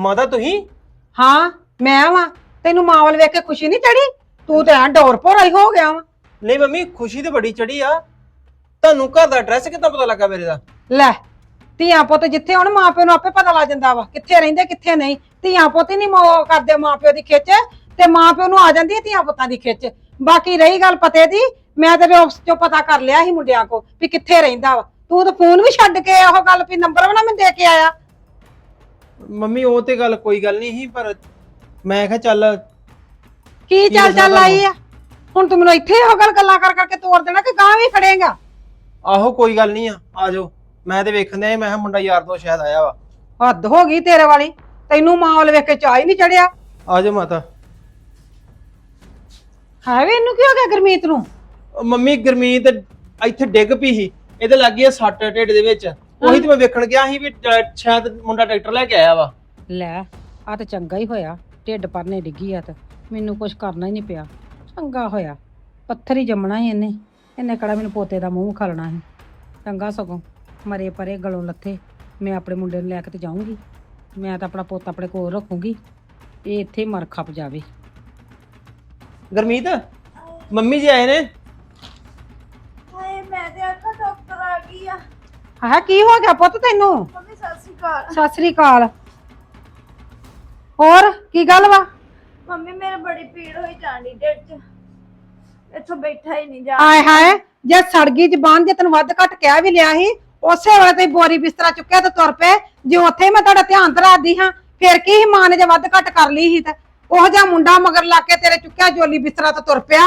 ਮਾਤਾ ਤੁਸੀਂ? ਹਾਂ ਮੈਂ ਵਾਂ। ਤੈਨੂੰ ਮਾਂ ਵੱਲ ਵੇਖ ਕੇ ਖੁਸ਼ੀ ਨਹੀਂ ਚੜੀ ਤੂੰ ਤੇ ਐ ਡੋਰ ਭੋਰਾ ਹੀ ਹੋ ਗਿਆ ਵਾ। ਨਹੀਂ ਮੰਮੀ ਖੁਸ਼ੀ ਤੇ ਬੜੀ ਚੜੀ ਆ। ਤੁਹਾਨੂੰ ਘਰ ਦਾ ਐਡਰੈਸ ਕਿੱਦਾਂ ਪਤਾ ਲੱਗਾ ਮੇਰੇ ਦਾ? ਲੈ ਧੀਆਂ ਪੁੱਤ ਜਿੱਥੇ ਹੁਣ ਮਾਂ ਪਿਓ ਨੂੰ ਆਪੇ ਪਤਾ ਲੱਗ ਜਾਂਦਾ ਵਾ ਕਿੱਥੇ ਰਹਿੰਦੇ ਕਿੱਥੇ ਨਹੀਂ। ਧੀਆਂ ਪੁੱਤ ਹੀ ਨਹੀਂ ਮੋ ਕਰਦੇ ਮਾਂ ਪਿਓ ਦੀ ਖਿੱਚ ਤੇ ਮਾਂ ਪਿਓ ਨੂੰ ਆ ਜਾਂਦੀ ਹੈ ਧੀਆਂ ਪੁੱਤਾਂ ਦੀ ਖਿੱਚ। ਬਾਕੀ ਰਹੀ ਗੱਲ ਪਤੇ ਦੀ ਮੈਂ ਤੇਰੇ ਆਫਿਸ ਚੋਂ ਪਤਾ ਕਰ ਲਿਆ ਸੀ ਮੁੰਡਿਆਂ ਕੋ ਵੀ ਕਿੱਥੇ ਰਹਿੰਦਾ ਵਾ। ਤੂੰ ਤਾਂ ਫੋਨ ਵੀ ਛੱਡ ਕੇ ਉਹ ਗੱਲ ਵੀ ਨੰਬਰ ਵੀ ਨਾ ਮੈਂ ਦੇ ਕੇ ਆਇਆ। ਮੰਮੀ ਉਹ ਤੇ ਗੱਲ ਕੋਈ ਗੱਲ ਨਹੀਂ ਸੀ ਪਰ ਮੈਂ ਕਿਹਾ ਚੱਲ ਕੀ ਚੱਲ ਚੱਲ ਆਈ ਆ? ਹੁਣ ਤੂੰ ਮੈਨੂੰ ਇੱਥੇ ਉਹ ਗੱਲ ਗੱਲਾਂ ਕਰ ਕਰਕੇ ਤੋੜ ਦੇਣਾ ਕਿ ਗਾਂ ਵੀ ਖੜੇਗਾ? ਆਹੋ ਕੋਈ ਗੱਲ ਨਹੀਂ ਆ ਆ ਜਾਓ। ਮੈਂ ਤੇ ਵੇਖਣ ਦਿਆ ਮੈਂ ਕਿਹਾ ਮੁੰਡਾ ਯਾਰ ਤੋਂ ਸ਼ਾਇਦ ਆਇਆ ਵਾ। ਹੱਦ ਹੋ ਗਈ ਤੇਰੇ ਵਾਲੀ। ਤੈਨੂੰ ਮਾਂ ਵੱਲ ਵੇਖ ਕੇ ਚਾਹ ਹੀ ਨਹੀਂ ਚੜਿਆ। ਆ ਜਾਓ ਮਾਤਾ। ਹੈ ਵੀ ਇਹਨੂੰ ਕੀ ਹੋ ਗਿਆ ਗੁਰਮੀਤ ਨੂੰ? ਉਹ ਮੰਮੀ ਗਰਮੀਤ ਇੱਥੇ ਡਿੱਗ ਪਈ ਸੀ। ਇਹਦੇ ਲੱਗੀ ਆ ਸੱਟ ਢਿੱਡ ਦੇ ਵਿੱਚ। ਉਹੀ ਤੇ ਮੈਂ ਵੇਖਣ ਗਿਆ ਸੀ ਵੀ ਸ਼ਾਇਦ ਮੁੰਡਾ ਟਰੈਕਟਰ ਲੈ ਕੇ ਆਇਆ ਵਾ। ਲੈ ਆ ਤਾਂ ਚੰਗਾ ਹੀ ਹੋਇਆ। ਢਿੱਡ ਪਰਨੇ ਡਿੱਗੀ ਆ ਤਾਂ ਮੈਨੂੰ ਕੁਝ ਕਰਨਾ ਹੀ ਨਹੀਂ ਪਿਆ। ਚੰਗਾ ਹੋਇਆ। ਪੱਥਰ ਹੀ ਜੰਮਣਾ ਸੀ ਇਹਨੇ। ਇਹਨੇ ਕਿਹੜਾ ਮੈਨੂੰ ਪੋਤੇ ਦਾ ਮੂੰਹ ਖਾਲਣਾ ਸੀ। ਚੰਗਾ ਸਗੋਂ। ਮਰੇ ਪਰੇ ਗਲੋਂ ਲੱਥੇ। ਮੈਂ ਆਪਣੇ ਮੁੰਡੇ ਨੂੰ ਲੈ ਕੇ ਤੇ ਜਾਊਂਗੀ। ਮੈਂ ਤਾਂ ਆਪਣਾ ਪੁੱਤ ਆਪਣੇ ਕੋਲ ਰੱਖੂੰਗੀ। ਇਹ ਇੱਥੇ ਹੀ ਮਰ ਖਪ ਜਾਵੇ। ਗਰਮੀਤ ਮੰਮੀ ਜੀ ਆਏ ਨੇ? ਹਾਏ ਮੈਂ ਤੇ ਆਖਾ ਡਾਕਟਰ ਆ ਗਈ ਆ। ਹਾਂ ਕੀ ਹੋ ਗਿਆ ਪੁੱਤ ਤੈਨੂੰ? ਮੰਮੀ ਸਤਿ ਸ਼੍ਰੀ ਅਕਾਲ। ਸਤਿ ਸ੍ਰੀ ਅਕਾਲ। ਹੋਰ ਕੀ ਗੱਲ ਵਾ? ਮੰਮੀ ਮੇਰੇ ਬੜੀ ਪੀੜ ਹੋਈ ਜਾਂਦੀ ਢਿੱਡ 'ਚ। ਇੱਥੋਂ ਬੈਠਾ ਹੀ ਨਹੀਂ ਜਾ ਆਏ ਹਾਏ ਜੇ ਸੜਗੀ ਜ਼ਬਾਨ ਜੇ ਤੈਨੂੰ ਵੱਧ ਘੱਟ ਕਹਿ ਵੀ ਲਿਆ ਸੀ ਉਸੇ ਵੇਲੇ ਤੇ ਬੋਰੀ ਬਿਸਤਰਾ ਚੁੱਕਿਆ ਤੇ ਤੁਰ ਪਏ। ਜੇ ਉੱਥੇ ਮੈਂ ਤੁਹਾਡਾ ਧਿਆਨ ਧਰਾਦੀ ਹਾਂ ਫਿਰ ਕੀ ਸੀ? ਮਾਂ ਨੇ ਜੇ ਵੱਧ ਘੱਟ ਕਰ ਲਈ ਸੀ ਤੇ। ਉਹ ਜਿਹਾ ਮੁੰਡਾ ਮਗਰ ਲਾ ਕੇ ਤੇਰੇ ਚੁੱਕਿਆ ਜੋਲੀ ਬਿਸਤਰਾ ਤੇ ਤੁਰ ਪਿਆ।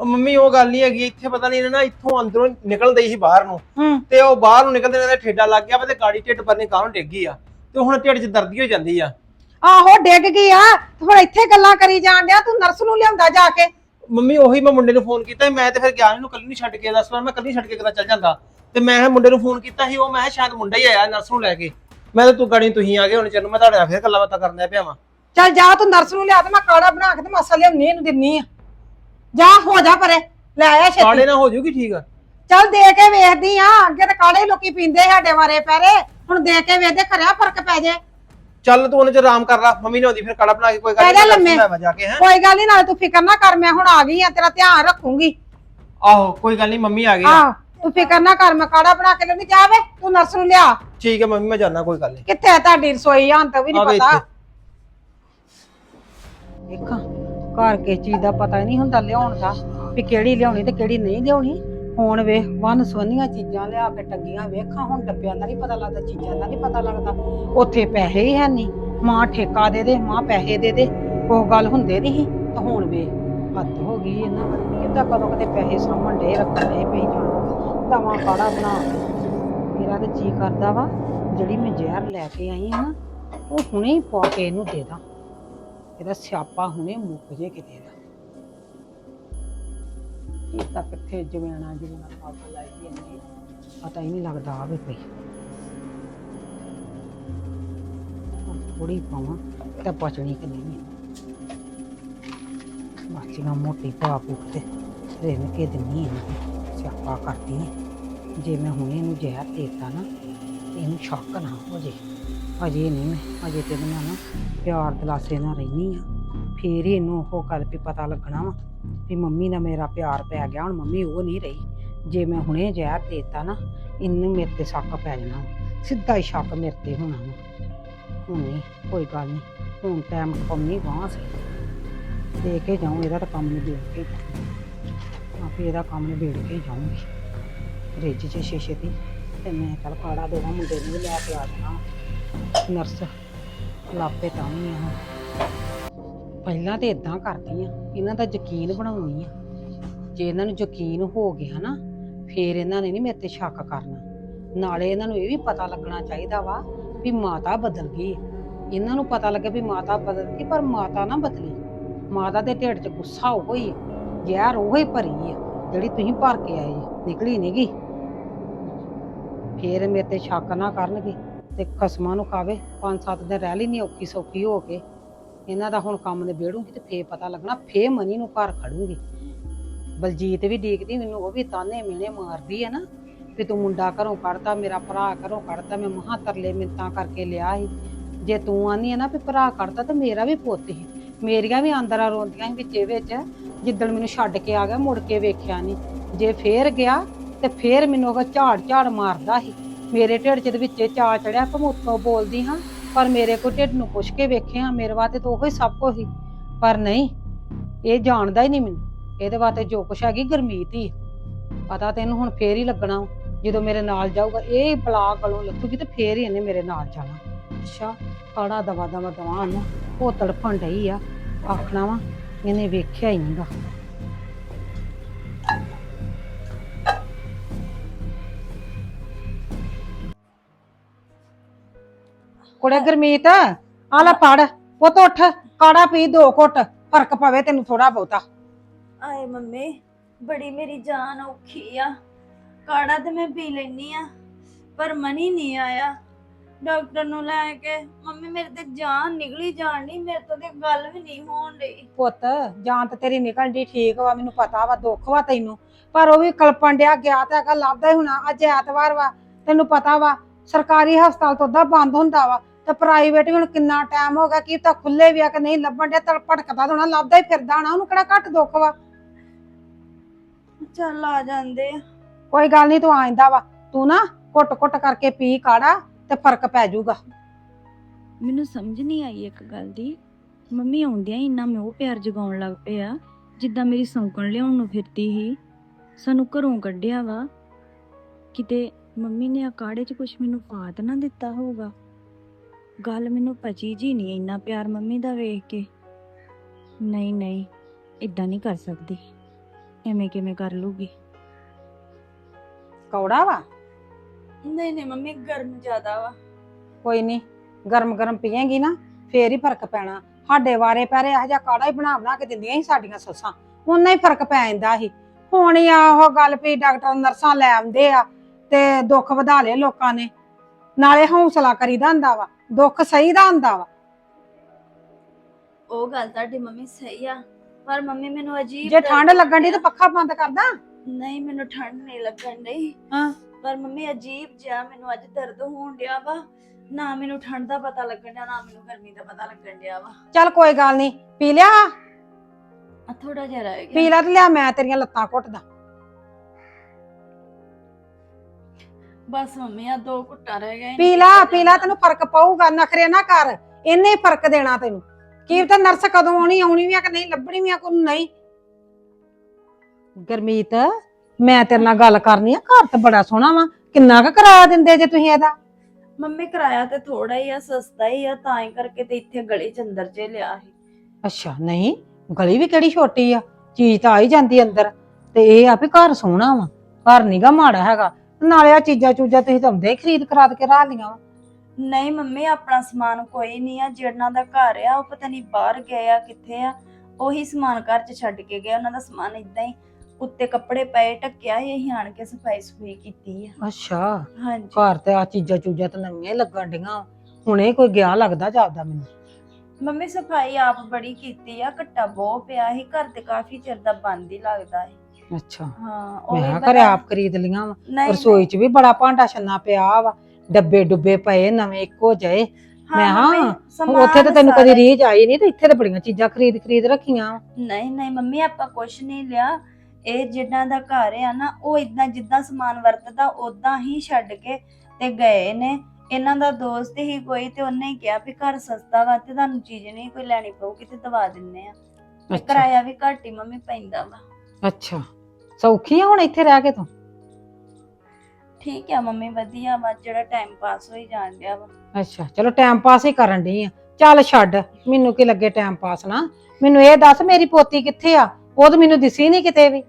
ਉਹ ਮੰਮੀ ਉਹ ਗੱਲ ਨਹੀਂ ਹੈਗੀ ਇੱਥੇ ਪਤਾ ਨਹੀਂ ਨਾ ਇੱਥੋਂ ਅੰਦਰੋਂ ਨਿਕਲਦੇ ਸੀ ਬਾਹਰ ਨੂੰ। ਹੂੰ। ਤੇ ਉਹ ਬਾਹਰ ਨੂੰ ਨਿਕਲਦੇ ਦਾ ਠੇਡਾ ਲੱਗ ਗਿਆ ਵਾ ਤੇ ਗਾੜੀ ਢਿੱਡ ਪਰਨੇ ਕਾਹਨੂੰ ਡਿੱਗ ਆ। ਤੇ ਹੁਣ ਢਿੱਡ 'ਚ ਦਰਦ ਹੀ ਹੋ ਜਾਂਦੀ ਆ। ਆਹੋ ਡਿੱਗ ਗਈ ਆ। ਤੇ ਹੁਣ ਇੱਥੇ ਗੱਲਾਂ ਕਰੀ ਜਾਣ ਡਿਆ ਤੂੰ ਨਰਸ ਨੂੰ ਲਿਆਉਂਦਾ ਜਾ ਕੇ। ਮੰਮੀ ਉਹੀ ਮੈਂ ਮੁੰਡੇ ਨੂੰ ਫੋਨ ਕੀਤਾ ਸੀ, ਮੈਂ ਤੇ ਫਿਰ ਗਿਆ ਇਹਨੂੰ ਕੱਲੀ ਨਹੀਂ ਛੱਡ ਕੇ ਦੱਸ ਵਾਰ ਮੈਂ ਕੱਲੀ ਛੱਡ ਕੇ ਕਿੱਦਾਂ ਚੱਲ ਜਾਂਦਾ। ਤੇ ਮੈਂ ਕਿਹਾ ਮੁੰਡੇ ਨੂੰ ਫੋਨ ਕੀਤਾ ਸੀ ਉਹ ਮੈਂ ਕਿਹਾ ਸ਼ਾਇਦ ਮੁੰਡਾ ਹੀ ਆਇਆ ਨਰਸ ਨੂੰ ਲੈ ਕੇ। ਮੈਂ ਤਾਂ ਤੂੰ ਗਾੜੀ ਤੁਸੀਂ ਆ ਗਏ ਹੁਣ ਚੰਨ ਮੈਂ ਤੁਹਾਡੇ ਨਾਲ ਫਿਰ ਗੱਲਾਂ ਬਾਤਾਂ ਕਰਨ ਲੱਗ ਪਿਆ ਵਾਂ। ਚੱਲ ਜਾ ਤੂੰ ਨਰਸ ਨੂੰ ਲਿਆ ਤੇ ਮੈਂ ਕਾੜਾ ਬਣਾ ਕੇ ਤੇ ਮਸਾ ਲਿਆਉਣੀ ਇਹਨੂੰ ਦਿੰਨੀ ਆ। ਜਾ ਹੋ ਜਾ ਪਰੇ। ਲੈ ਆਇਆ ਛੇਤੀ। ਕਾਲੇ ਨਾਲ ਹੋ ਜਾਊਗੀ ਠੀਕ ਆ। ਚੱਲ ਦੇ ਕੇ ਵੇਖਦੀ ਆ ਅੱਗੇ ਤਾਂ ਕਾੜੇ ਲੋਕੀ ਪੀਂਦੇ ਸਾਡੇ ਵਾਰੇ ਪੈਰੇ। ਹੁਣ ਦੇ ਕੇ ਵੇਖਦੇ ਖਰਿਆ ਫ਼ਰਕ ਪੈ ਜੇ। ਚੱਲ ਤੂੰ ਉਹਨੇ ਚ ਆਰਾਮ ਕਰ ਲਾ ਮੰਮੀ ਨੇ ਆਉਂਦੀ ਫਿਰ ਕਾੜਾ ਬਣਾ ਕੇ ਕੋਈ ਗੱਲ ਨਹੀਂ ਲੰਮੇ। ਲੈ ਜਾ ਕੇ ਹੈ। ਕੋਈ ਗੱਲ ਨਹੀਂ ਨਾਲੇ ਤੂੰ ਫਿਕਰ ਨਾ ਕਰ ਮੈਂ ਹੁਣ ਆ ਗਈ ਆ ਤੇਰਾ ਧਿਆਨ ਰੱਖੂੰਗੀ। ਆਹੋ ਕੋਈ ਗੱਲ ਨਹੀਂ ਮੰਮੀ ਆ ਗਈ ਆ। ਆਹ ਤੂੰ ਫਿਕਰ ਨਾ ਕਰ ਮੈਂ ਕਾੜਾ ਬਣਾ ਕੇ ਲੈਂਦੀ ਜਾਵੇ ਤੂੰ ਨਰਸ ਨੂੰ ਲਿਆ। ਠੀਕ ਹੈ ਮੰਮੀ ਮੈਂ ਜਾਣਾ ਕੋਈ ਗੱਲ ਨਹੀਂ। ਕਿੱਥੇ ਹੈ ਤੁਹਾਡੀ ਰਸੋਈ ਆਂ ਤਾਂ ਵੀ ਆ ਨਹੀਂ ਪਤਾ। ਇੱਥੇ। ਦੇਖਾਂ। ਘਰ ਕਿਸ ਚੀਜ਼ ਦਾ ਪਤਾ ਹੀ ਨਹੀਂ ਹੁੰਦਾ ਲਿਆਉਣ ਦਾ, ਵੀ ਕਿਹੜੀ ਲਿਆਉਣੀ ਤੇ ਕਿਹੜੀ ਨਹੀਂ ਲਿਆਉਣੀ। ਹੁਣ ਵੇਖ, ਵਨ ਸਵੰਨੀਆਂ ਚੀਜ਼ਾਂ ਲਿਆ ਕੇ ਟੱਗੀਆਂ ਵੇਖਾਂ, ਹੁਣ ਡੱਬਿਆਂ ਦਾ ਨਹੀਂ ਪਤਾ ਲੱਗਦਾ, ਚੀਜ਼ਾਂ ਦਾ ਨਹੀਂ ਪਤਾ ਲੱਗਦਾ। ਉੱਥੇ ਪੈਸੇ ਹੀ ਹੈ ਨਹੀਂ ਮਾਂ ਠੇਕਾ ਦੇ ਦੇ, ਮਾਂ ਪੈਸੇ ਦੇ ਦੇ, ਉਹ ਗੱਲ ਹੁੰਦੇ ਨਹੀਂ ਤਾਂ ਹੁਣ ਵੇ ਹੱਦ ਹੋ ਗਈ ਇਹਨਾਂ ਕਿੱਦਾਂ ਕਦੋਂ ਕਦੇ ਪੈਸੇ ਸਾਹਮਣ ਡੇ ਰੱਖਣ ਦੇ ਪਈ ਜਾਣ। ਦਵਾ ਕਾੜਾ ਬਣਾ ਕੇ। ਮੇਰਾ ਤੇ ਜੀ ਕਰਦਾ ਵਾ, ਜਿਹੜੀ ਮੈਂ ਜ਼ਹਿਰ ਲੈ ਕੇ ਆਈ ਹਾਂ ਨਾ, ਉਹ ਹੁਣੇ ਹੀ ਪਾ ਕੇ ਇਹਨੂੰ ਦੇ ਦਾਂ। ਇਹਦਾ ਸਿਆਪਾ ਹੁਣੇ ਮੁੱਕ ਜੇ ਕਿਤੇ ਦਾ ਇਹ ਤਾਂ ਕਿੱਥੇ ਜਵੇਣਾ ਜਵੇਣਾ ਪਾਪ ਲਾਈ ਜਾਂਦੀ ਪਤਾ ਹੀ ਨਹੀਂ ਲੱਗਦਾ ਆਵੇ ਪਈ ਥੋੜੀ ਪਾਵਾਂ ਤਾਂ ਪਚਣੀ ਕਿ ਨਹੀਂ ਬਾਚੀਆਂ ਮੋਟੀ ਪਾ ਪੁੱਟ ਤੇ ਰੇਨ ਕੇ ਦਿੰਨੀ ਇਹਨੂੰ ਸਿਆਪਾ ਕਰਦੀ ਹੈ। ਜੇ ਮੈਂ ਹੁਣੇ ਇਹਨੂੰ ਜ਼ਹਿਰ ਦੇਤਾ ਨਾ, ਇਹਨੂੰ ਸ਼ੱਕ ਨਾ ਹੋ ਜੇ। ਅਜੇ ਨਹੀਂ ਮੈਂ, ਅਜੇ ਤੇ ਮੈਂ ਨਾ ਪਿਆਰ ਦਲਾਸੇ ਨਾਲ ਰਹਿਨੀ ਆ। ਫੇਰ ਹੀ ਇਹਨੂੰ ਉਹ ਗੱਲ ਵੀ ਪਤਾ ਲੱਗਣਾ ਵਾ ਵੀ ਮੰਮੀ ਨਾਲ ਮੇਰਾ ਪਿਆਰ ਪੈ ਗਿਆ, ਹੁਣ ਮੰਮੀ ਉਹ ਨਹੀਂ ਰਹੀ। ਜੇ ਮੈਂ ਹੁਣੇ ਜ਼ਹਿਰ ਦੇਤਾ ਨਾ, ਇਹਨੂੰ ਮੇਰੇ ਤੇ ਸ਼ੱਕ ਪੈ ਜਾਣਾ ਸਿੱਧਾ ਹੀ ਸ਼ੱਕ ਮੇਰੇ ਤੇ ਹੋਣਾ ਵਾ। ਹੁਣ ਨਹੀਂ, ਕੋਈ ਗੱਲ ਨਹੀਂ, ਹੁਣ ਟਾਈਮ ਕਮੀ ਵਾਂ ਸੀ। ਦੇ ਕੇ ਜਾਉਂ ਇਹਦਾ ਤਾਂ ਕੰਮ ਨਿਬੇੜ ਕੇ। ਆਪੇ ਇਹਦਾ ਕੰਮ ਨਿਬੇੜ ਕੇ ਹੀ ਜਾਊਂਗੀ। ਫ੍ਰਿਜ 'ਚ ਸ਼ੀਸ਼ੇ ਦੀ, ਤੇ ਮੈਂ ਕੱਲ ਕਾੜਾ ਦੋਵਾਂ ਮੁੰਡੇ ਨੂੰ ਵੀ ਲੈ ਕੇ ਆ ਜਾਣਾ। ਨਰਸ ਲਾਪੇ ਤਾਂ ਵੀ ਆ। ਪਹਿਲਾਂ ਤੇ ਇਦਾਂ ਕਰਦੀ ਆ ਇਹਨਾਂ ਦਾ ਯਕੀਨ ਬਣਾਉਣੀ ਆ। ਜੇ ਇਹਨਾਂ ਨੂੰ ਯਕੀਨ ਹੋ ਗਿਆ ਨਾ, ਫੇਰ ਇਹਨਾਂ ਨੇ ਨਹੀਂ ਮੇਰੇ ਤੇ ਸ਼ੱਕ ਕਰਨਾ। ਨਾਲੇ ਇਹਨਾਂ ਨੂੰ ਇਹ ਵੀ ਪਤਾ ਲੱਗਣਾ ਚਾਹੀਦਾ ਵਾ ਵੀ ਮਾਤਾ ਬਦਲ ਗਈ। ਹੈ। ਇਹਨਾਂ ਨੂੰ ਪਤਾ ਲੱਗੇ ਵੀ ਮਾਤਾ ਬਦਲ ਗਈ, ਪਰ ਮਾਤਾ ਨਾ ਬਦਲੀ। ਮਾਤਾ ਦੇ ਢਿੱਡ 'ਚ ਗੁੱਸਾ ਉਹ ਹੀ ਹੈ ਜ਼ਹਿਰ ਉਹ ਹੀ ਭਰੀ ਆ, ਜਿਹੜੀ ਤੁਸੀਂ ਭਰ ਕੇ ਆਏ ਜੀ ਨਿਕਲੀ ਨੀ ਗੀ ਫੇਰ ਮੇਰੇ ਤੇ ਸ਼ੱਕ ਨਾ ਕਰਨਗੇ। ਤੇ ਖਸਮਾਂ ਨੂੰ ਖਾਵੇ, ਪੰਜ ਸੱਤ ਦਿਨ ਰਹਿ ਲਈ ਲੈਣੀ ਔਖੀ ਸੌਖੀ ਹੋ ਕੇ। ਇਹਨਾਂ ਦਾ ਹੁਣ ਕੰਮ ਨਿਬੇੜੂਗੀ ਤੇ ਫੇਰ ਪਤਾ ਲੱਗਣਾ, ਫੇਰ ਮਨੀ ਨੂੰ ਘਰ ਖੜੂਗੀ। ਬਲਜੀਤ ਵੀ ਡੀਕਦੀ ਮੈਨੂੰ, ਉਹ ਵੀ ਤਾਨੇ ਮਿਹਣੇ ਮਾਰਦੀ ਹੈ ਨਾ, ਵੀ ਤੂੰ ਮੁੰਡਾ ਘਰੋਂ ਕੱਢਤਾ, ਮੇਰਾ ਭਰਾ ਘਰੋਂ ਕੱਢਤਾ, ਮੈਂ ਮਹਾ ਤਰਲੇ ਮਿੰਤਾਂ ਕਰਕੇ ਲਿਆ ਸੀ। ਜੇ ਤੂੰ ਆਨੀ ਆ ਨਾ ਵੀ ਭਰਾ ਕੱਢਤਾ ਤੇ ਮੇਰਾ ਵੀ ਪੁੱਤ ਸੀ। ਮੇਰੀਆਂ ਵੀ ਆਂਦਰਾਂ ਰੋਂਦੀਆਂ ਸੀ ਵਿੱਚੇ ਵਿੱਚ, ਜਿੱਦਣ ਮੈਨੂੰ ਛੱਡ ਕੇ ਆ ਗਿਆ, ਮੁੜ ਕੇ ਵੇਖਿਆ ਨਹੀਂ ਜੇ ਫੇਰ ਗਿਆ ਤੇ ਫੇਰ ਮੈਨੂੰ ਉਹ ਝਾੜ ਝਾੜ ਮਾਰਦਾ ਸੀ। ਮੇਰੇ ਢਿੱਡ 'ਚ ਦੇ ਵਿੱਚੇ ਚਾ ਚੜਿਆ ਭਮੁੱਤੋਂ ਬੋਲਦੀ ਹਾਂ, ਪਰ ਮੇਰੇ ਕੋ ਢਿੱਡ ਨੂੰ ਪੁੱਛ ਕੇ ਵੇਖਿਆ ਮੇਰੇ ਵਾਸਤੇ ਤਾਂ ਉਹੀ ਸਭ ਕੁਝ ਸੀ। ਪਰ ਨਹੀਂ, ਇਹ ਜਾਣਦਾ ਹੀ ਨਹੀਂ ਮੈਨੂੰ। ਇਹਦੇ ਵਾਸਤੇ ਜੋ ਕੁਛ ਹੈਗੀ ਗਰਮੀਤ ਹੀ ਆ। ਪਤਾ ਤੈਨੂੰ ਹੁਣ ਫੇਰ ਹੀ ਲੱਗਣਾ ਜਦੋਂ ਮੇਰੇ ਨਾਲ ਜਾਊਗਾ। ਇਹ ਬਲਾ ਗਲੋਂ ਲੱਥੂਗੀ ਤੇ ਫੇਰ ਹੀ ਇਹਨੇ ਮੇਰੇ ਨਾਲ ਜਾਣਾ। ਅੱਛਾ, ਕਾੜਾ ਦਵਾ ਦਵਾ ਦਵਾ ਨੂੰ ਉਹ ਤੜਫਣ ਡਈ ਆ। ਆਖਣਾ ਵਾ, ਇਹਨੇ ਵੇਖਿਆ ਹੀ ਨਹੀਂਗਾ ਕੁੜੇ ਗਰਮੀਤ ਆ ਲੈ ਪੜ ਪੁੱਤ ਉੱਠ ਕਾੜਾ ਪੀ ਦੋ ਘੁੱਟ ਫ਼ਰਕ ਪਵੇ ਤੈਨੂੰ ਥੋੜਾ ਬਹੁਤਾ। ਆਏ ਮੰਮੀ ਬੜੀ ਮੇਰੀ ਜਾਨ ਔਖੀ ਆ। ਕਾੜਾ ਤੇ ਮੈਂ ਪੀ ਲੈਣੀ ਆ ਪਰ ਮਨੀ ਨਹੀਂ ਆਇਆ। ਡਾਕਟਰ ਨੂੰ ਲੈ ਕੇ ਮੰਮੀ ਮੇਰੇ ਤੇ ਜਾਨ ਨਿਕਲੀ ਜਾਣ ਨਹੀਂ ਮੇਰੇ ਤੋਂ ਤੇ ਗੱਲ ਵੀ ਨਹੀਂ ਹੋਣ ਡਈ। ਪੁੱਤ ਜਾਂ ਤੇ ਤੇਰੀ ਨਿਕਲਣ ਦੀ ਠੀਕ ਵਾ ਮੈਨੂੰ ਪਤਾ ਵਾ ਦੁੱਖ ਵਾ ਤੈਨੂੰ। ਪਰ ਉਹ ਵੀ ਕਲਪਣ ਡਿਆ ਗਿਆ ਤਾਂ ਹੈਗਾ ਲੱਭਦਾ ਹੀ ਹੋਣਾ। ਅੱਜ ਐਤਵਾਰ ਵਾ ਤੈਨੂੰ ਪਤਾ ਵਾ ਸਰਕਾਰੀ ਹਸਪਤਾਲ ਤੋਂ ਅੱਧਾ ਬੰਦ ਹੁੰਦਾ ਵਾ। ਤੇ ਪ੍ਰਾਈਵੇਟ ਵੀ ਹੁਣ ਕਿੰਨਾ ਟਾਈਮ ਹੋ ਗਿਆ ਕੀ ਤਾਂ ਖੁੱਲੇ ਵੀ ਆ ਕਿ ਨਹੀਂ ਲੱਭਣ ਡਿਆ ਤੜ ਭਟਕਦਾ ਹੋਣਾ ਲੱਭਦਾ ਹੀ ਫਿਰਦਾ ਹੋਣਾ ਉਹਨੂੰ ਕਿਹੜਾ ਘੱਟ ਦੁੱਖ ਵਾ? ਚੱਲ ਆ ਜਾਂਦੇ ਆ। ਕੋਈ ਗੱਲ ਨਹੀਂ ਤੂੰ ਆਇਂਦਾ ਵਾ। ਤੂੰ ਨਾ ਘੁੱਟ ਘੁੱਟ ਕਰਕੇ ਪੀ ਕਾੜਾ ਤੇ ਫ਼ਰਕ ਪੈ ਜਾਊਗਾ। ਮੈਨੂੰ ਸਮਝ ਨਹੀਂ ਆਈ ਇੱਕ ਗੱਲ ਦੀ। ਮੰਮੀ ਆਉਂਦਿਆਂ ਹੀ ਇੰਨਾ ਮੋਹ ਪਿਆਰ ਜਗਾਉਣ ਲੱਗ ਪਿਆ ਜਿੱਦਾਂ ਮੇਰੀ ਸੌਂਕਣ ਲਿਆਉਣ ਨੂੰ ਫਿਰਦੀ ਸੀ। ਸਾਨੂੰ ਘਰੋਂ ਕੱਢਿਆ ਵਾ। ਕਿਤੇ ਮੰਮੀ ਨੇ ਆ ਕਾੜੇ 'ਚ ਕੁਝ ਮੈਨੂੰ ਫਾਤ ਨਾ ਦਿੱਤਾ ਹੋਊਗਾ। ਗੱਲ ਮੈਨੂੰ ਪਚੀ ਜੀ ਨਹੀਂ ਇੰਨਾ ਪਿਆਰ ਮੰਮੀ ਦਾ ਵੇਖ ਕੇ। ਨਹੀਂ ਨਹੀਂ ਇਦਾਂ ਨਹੀਂ ਕਰ ਸਕਦੀ। ਐਵੇਂ ਕਿਵੇਂ ਕਰ ਲੂਗੀ? ਕੌੜਾ ਵਾ? ਨਹੀਂ ਨਹੀਂ ਮੰਮੀ ਗਰਮ ਜ਼ਿਆਦਾ ਵਾ। ਕੋਈ ਨਹੀਂ ਗਰਮ ਗਰਮ ਪੀਏਂਗੀ ਨਾ ਫੇਰ ਹੀ ਫ਼ਰਕ ਪੈਣਾ। ਸਾਡੇ ਵਾਰੇ ਪੈਰੇ ਇਹੋ ਜਿਹਾ ਕਾੜਾ ਹੀ ਬਣਾ ਬਣਾ ਕੇ ਦਿੰਦੀਆਂ ਸੀ ਸਾਡੀਆਂ ਸੱਸਾਂ। ਉਹਨਾਂ ਹੀ ਫ਼ਰਕ ਪੈ ਜਾਂਦਾ ਸੀ। ਹੁਣ ਹੀ ਆ ਉਹ ਗੱਲ ਵੀ ਡਾਕਟਰ ਨਰਸਾਂ ਲੈ ਆਉਂਦੇ ਆ ਤੇ ਦੁੱਖ ਵਧਾ ਲਏ ਲੋਕਾਂ ਨੇ। ਨਾਲੇ ਹੌਸਲਾ ਕਰੀਦਾ ਹੁੰਦਾ ਵਾ। ਦੁੱਖ ਸਹੀ ਦਾ ਹੁੰਦਾ ਵਾ। ਉਹ ਗੱਲ ਤੁਹਾਡੀ ਮੰਮੀ ਸਹੀ ਆ ਪਰ ਮੰਮੀ ਮੈਨੂੰ ਅਜੀਬ ਜੇ ਠੰਡ ਲੱਗਣ ਦੀ ਤਾਂ ਪੱਖਾ ਬੰਦ ਕਰਦਾ ਨਹੀਂ ਮੈਨੂੰ ਠੰਡ ਨਹੀਂ ਲੱਗਣ ਡਈ। ਹਾਂ। ਪਰ ਮੰਮੀ ਅਜੀਬ ਜਿਹਾ ਮੈਨੂੰ ਅੱਜ ਦਰਦ ਹੋਣ ਡਿਆ ਵਾ। ਨਾ ਮੈਨੂੰ ਠੰਡ ਦਾ ਪਤਾ ਲੱਗਣ ਡਿਆ ਨਾ ਮੈਨੂੰ ਗਰਮੀ ਦਾ ਪਤਾ ਲੱਗਣ ਡਿਆ ਵਾ। ਚੱਲ ਕੋਈ ਗੱਲ ਨਹੀਂ ਪੀ ਲਿਆ? ਆ ਥੋੜਾ ਜਿਹਾ ਰਹਿ ਪੀ ਗਿਆ ਲੈ ਤੇ ਲਿਆ ਮੈਂ ਤੇਰੀਆਂ ਲੱਤਾਂ ਘੁੱਟਦਾ। ਬਸ ਮੰਮੀ ਆ ਦੋ ਘੁੱਟਾਂ ਰਹਿ ਗਏ ਪੀ ਲਾ ਪੀ ਲਾ ਤੈਨੂੰ ਫ਼ਰਕ ਪਊਗਾ ਨਖਰੇ ਨਾ ਕਰ ਇਹਨੇ ਫ਼ਰਕ ਦੇਣਾ ਤੈਨੂੰ। ਕੀ ਪਤਾ ਨਰਸ ਕਦੋਂ ਆਉਣੀ ਆਉਣੀ ਵੀ ਆ ਕਿ ਨਹੀਂ ਲੱਭਣੀ ਵੀ ਆ ਕੋਈ ਨਹੀਂ। ਗਰਮੀਤ ਮੈਂ ਤੇਰੇ ਨਾਲ ਗੱਲ ਕਰਨੀ ਆ ਘਰ ਤਾਂ ਬੜਾ ਸੋਹਣਾ ਵਾ। ਕਿੰਨਾ ਕੁ ਕਿਰਾਇਆ ਦਿੰਦੇ ਜੇ ਤੁਸੀਂ ਇਹਦਾ? ਮੰਮੀ ਕਿਰਾਇਆ ਤੇ ਥੋੜਾ ਹੀ ਆ ਸਸਤਾ ਹੀ ਆ ਤਾਂ ਹੀ ਕਰਕੇ ਤੇ ਇੱਥੇ ਗਲੀ ਚ ਅੰਦਰ ਜੇ ਲਿਆ ਸੀ। ਅੱਛਾ ਨਹੀਂ ਗਲੀ ਵੀ ਕਿਹੜੀ ਛੋਟੀ ਆ? ਚੀਜ਼ ਤਾਂ ਆ ਹੀ ਜਾਂਦੀ ਅੰਦਰ। ਤੇ ਇਹ ਆ ਵੀ ਘਰ ਸੋਹਣਾ ਵਾ ਘਰ ਨੀਗਾ ਮਾੜਾ ਹੈਗਾ। ਨਾਲੇ ਆ ਚੀਜ਼ਾਂ ਚੂਜ਼ਾਂ ਤੁਸੀਂ ਤਾਂ ਹੁੰਦੇ ਹੀ ਖਰੀਦ ਕਰਾ ਕੇ ਰਾਹ ਲੀਆਂ ਵਾ। ਨਹੀਂ ਮੰਮੀ ਆਪਣਾ ਸਮਾਨ ਕੋਈ ਨਹੀਂ ਆ ਜਿਹਨਾਂ ਦਾ ਘਰ ਆ ਉਹ ਪਤਾ ਨਹੀਂ ਬਾਹਰ ਗਏ ਆ ਕਿੱਥੇ ਆ। ਉਹੀ ਸਮਾਨ ਘਰ ਚ ਛੱਡ ਕੇ ਗਏ ਉਹਨਾਂ ਦਾ ਸਮਾਨ ਇਦਾਂ ਹੀ ਉੱਤੇ ਕੱਪੜੇ ਪਏ ਟੱਕਿਆ ਸੀ ਅਸੀਂ ਆਣ ਕੇ ਸਫ਼ਾਈ ਸਫ਼ਾਈ ਕੀਤੀ ਆ। ਅੱਛਾ ਹਾਂਜੀ। ਘਰ ਤੇ ਆ ਚੀਜ਼ਾਂ ਚੂਜ਼ਾਂ ਤਾਂ ਨਵੀਆਂ ਹੀ ਲੱਗਣ ਡੀਆਂ ਹੁਣੇ ਕੋਈ ਗਿਆ ਲੱਗਦਾ ਜਾਪਦਾ ਮੈਨੂੰ। ਮੰਮੀ ਸਫ਼ਾਈ ਆਪ ਬੜੀ ਕੀਤੀ ਆ ਘੱਟਾ ਬਹੁਤ ਪਿਆ ਸੀ ਘਰ ਤੇ ਕਾਫੀ ਚਿਰ ਦਾ ਬੰਦ ਹੀ ਲੱਗਦਾ ਸੀ। ਅੱਛਾ। ਹਾਂ ਉਹ ਮੈਂ ਘਰੇ ਆਪ ਖਰੀਦ ਲੀਆਂ ਵਾ। ਰਸੋਈ 'ਚ ਵੀ ਬੜਾ ਭਾਂਡਾ ਛੰਨਾ ਪਿਆ ਵਾ। ਡੱਬੇ ਡੁੱਬੇ ਪਏ ਨਵੇਂ ਇੱਕੋ ਜਿਹੇ ਮੈਂ ਹਾਂ, ਉੱਥੇ ਤਾਂ ਤੈਨੂੰ ਕਦੀ ਰੀਝ ਆਈ ਨਹੀਂ ਤੇ ਇੱਥੇ ਤਾਂ ਬੜੀਆਂ ਚੀਜ਼ਾਂ ਖਰੀਦ ਖਰੀਦ ਰੱਖੀਆਂ। ਨਹੀਂ ਨਹੀਂ ਮੰਮੀ ਆਪਾਂ ਕੁਛ ਨਹੀਂ ਲਿਆ। ਇਹ ਜਿੱਦਾਂ ਦਾ ਘਰ ਆ ਨਾ ਉਹ ਇਦਾਂ ਜਿੱਦਾਂ ਸਮਾਨ ਵਰਤਦਾ ਉਦਾਂ ਹੀ ਛੱਡ ਕੇ ਤੇ ਗਏ ਨੇ। ਇਹਨਾਂ ਦਾ ਦੋਸਤ ਹੀ ਕੋਈ ਤੇ ਉਹਨੇ ਹੀ ਕਿਹਾ ਵੀ ਘਰ ਸਸਤਾ ਵਾ ਤੇ ਤੁਹਾਨੂੰ ਚੀਜ਼ ਨਹੀਂ ਕੋਈ ਲੈਣੀ ਪਊਗੀ ਤੇ ਦਵਾ ਦਿੰਨੇ ਆ। ਕਿਰਾਇਆ ਵੀ ਘੱਟ ਹੀ ਮੰਮੀ ਪੈਂਦਾ ਵਾ। ਅੱਛਾ ਸੌਖੀ ਆ ਹੁਣ ਇੱਥੇ ਰਹਿ ਕੇ ਤੂੰ? ਠੀਕ ਆ ਮੰਮੀ ਵਧੀਆ ਵਾ ਜਿਹੜਾ ਟਾਈਮ ਪਾਸ ਹੋਈ ਜਾਣ ਡਿਆ ਵਾ। ਅੱਛਾ ਚਲੋ ਟਾਈਮ ਪਾਸ ਹੀ ਕਰਨ ਡਈ ਆ। ਚੱਲ ਛੱਡ ਮੈਨੂੰ ਕੀ ਲੱਗੇ ਟਾਈਮ ਪਾਸ ਨਾ? ਮੈਨੂੰ ਇਹ ਦੱਸ ਮੇਰੀ ਪੋਤੀ ਕਿੱਥੇ ਆ? ਉਹ ਤਾਂ ਮੈਨੂੰ ਦਿਸੀ ਨਹੀਂ ਕਿਤੇ ਵੀ।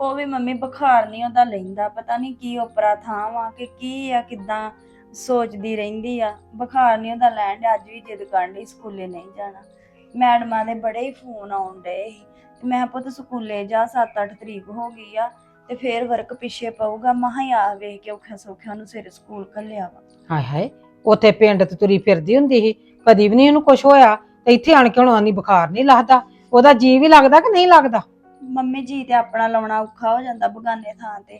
ਉਹ ਵੀ ਮੰਮੀ ਬੁਖਾਰ ਨਹੀਂ ਉਹਦਾ ਲੈਂਦਾ ਪਤਾ ਨਹੀਂ ਕੀ ਉਪਰਾ ਥਾਂ ਵਾ ਕਿ ਕੀ ਆ ਕਿਦਾਂ ਸੋਚਦੀ ਰਹਿੰਦੀ ਆ। ਬੁਖਾਰ ਨਹੀਂ ਉਹਦਾ ਲੈਣ ਡਿਆ ਅੱਜ ਵੀ ਜਿੱਦ ਕਰਨ ਡਈ ਸਕੂਲੇ ਨਹੀਂ ਜਾਣਾ। ਮੈਡਮਾਂ ਦੇ ਬੜੇ ਹੀ ਫੋਨ ਆਉਣ ਡਏ ਸੀ। ਤੇ ਮੈਂ ਪੁੱਤ ਸਕੂਲੇ ਜਾ 7-8 ਤਰੀਕ ਹੋ ਗਈ ਆ ਤੇ ਫੇਰ ਵਰਕ ਪਿੱਛੇ ਪਊਗਾ ਮਹਾ ਹੀ ਆ ਵੇਖ ਕੇ ਔਖਾ ਸੌਖਿਆ ਨੂੰ ਸਵੇਰੇ ਸਕੂਲ ਘੱਲਿਆ ਵਾ ਹਾਏ ਹਾਏ ਉੱਥੇ ਪਿੰਡ ਤੇ ਤੁਰੀ ਫਿਰਦੀ ਹੁੰਦੀ ਸੀ ਕਦੀ ਵੀ ਨਹੀਂ ਉਹਨੂੰ ਕੁਝ ਹੋਇਆ ਤੇ ਇੱਥੇ ਆਣ ਕੇ ਹੁਣ ਆਨੀ ਬੁਖਾਰ ਨਹੀਂ ਲੱਗਦਾ ਉਹਦਾ ਜੀ ਵੀ ਲੱਗਦਾ ਕਿ ਨਹੀਂ ਲੱਗਦਾ ਮੰਮੀ ਜੀ ਤੇ ਆਪਣਾ ਲਾਉਣਾ ਔਖਾ ਹੋ ਜਾਂਦਾ ਬਗਾਨੇ ਥਾਂ ਤੇ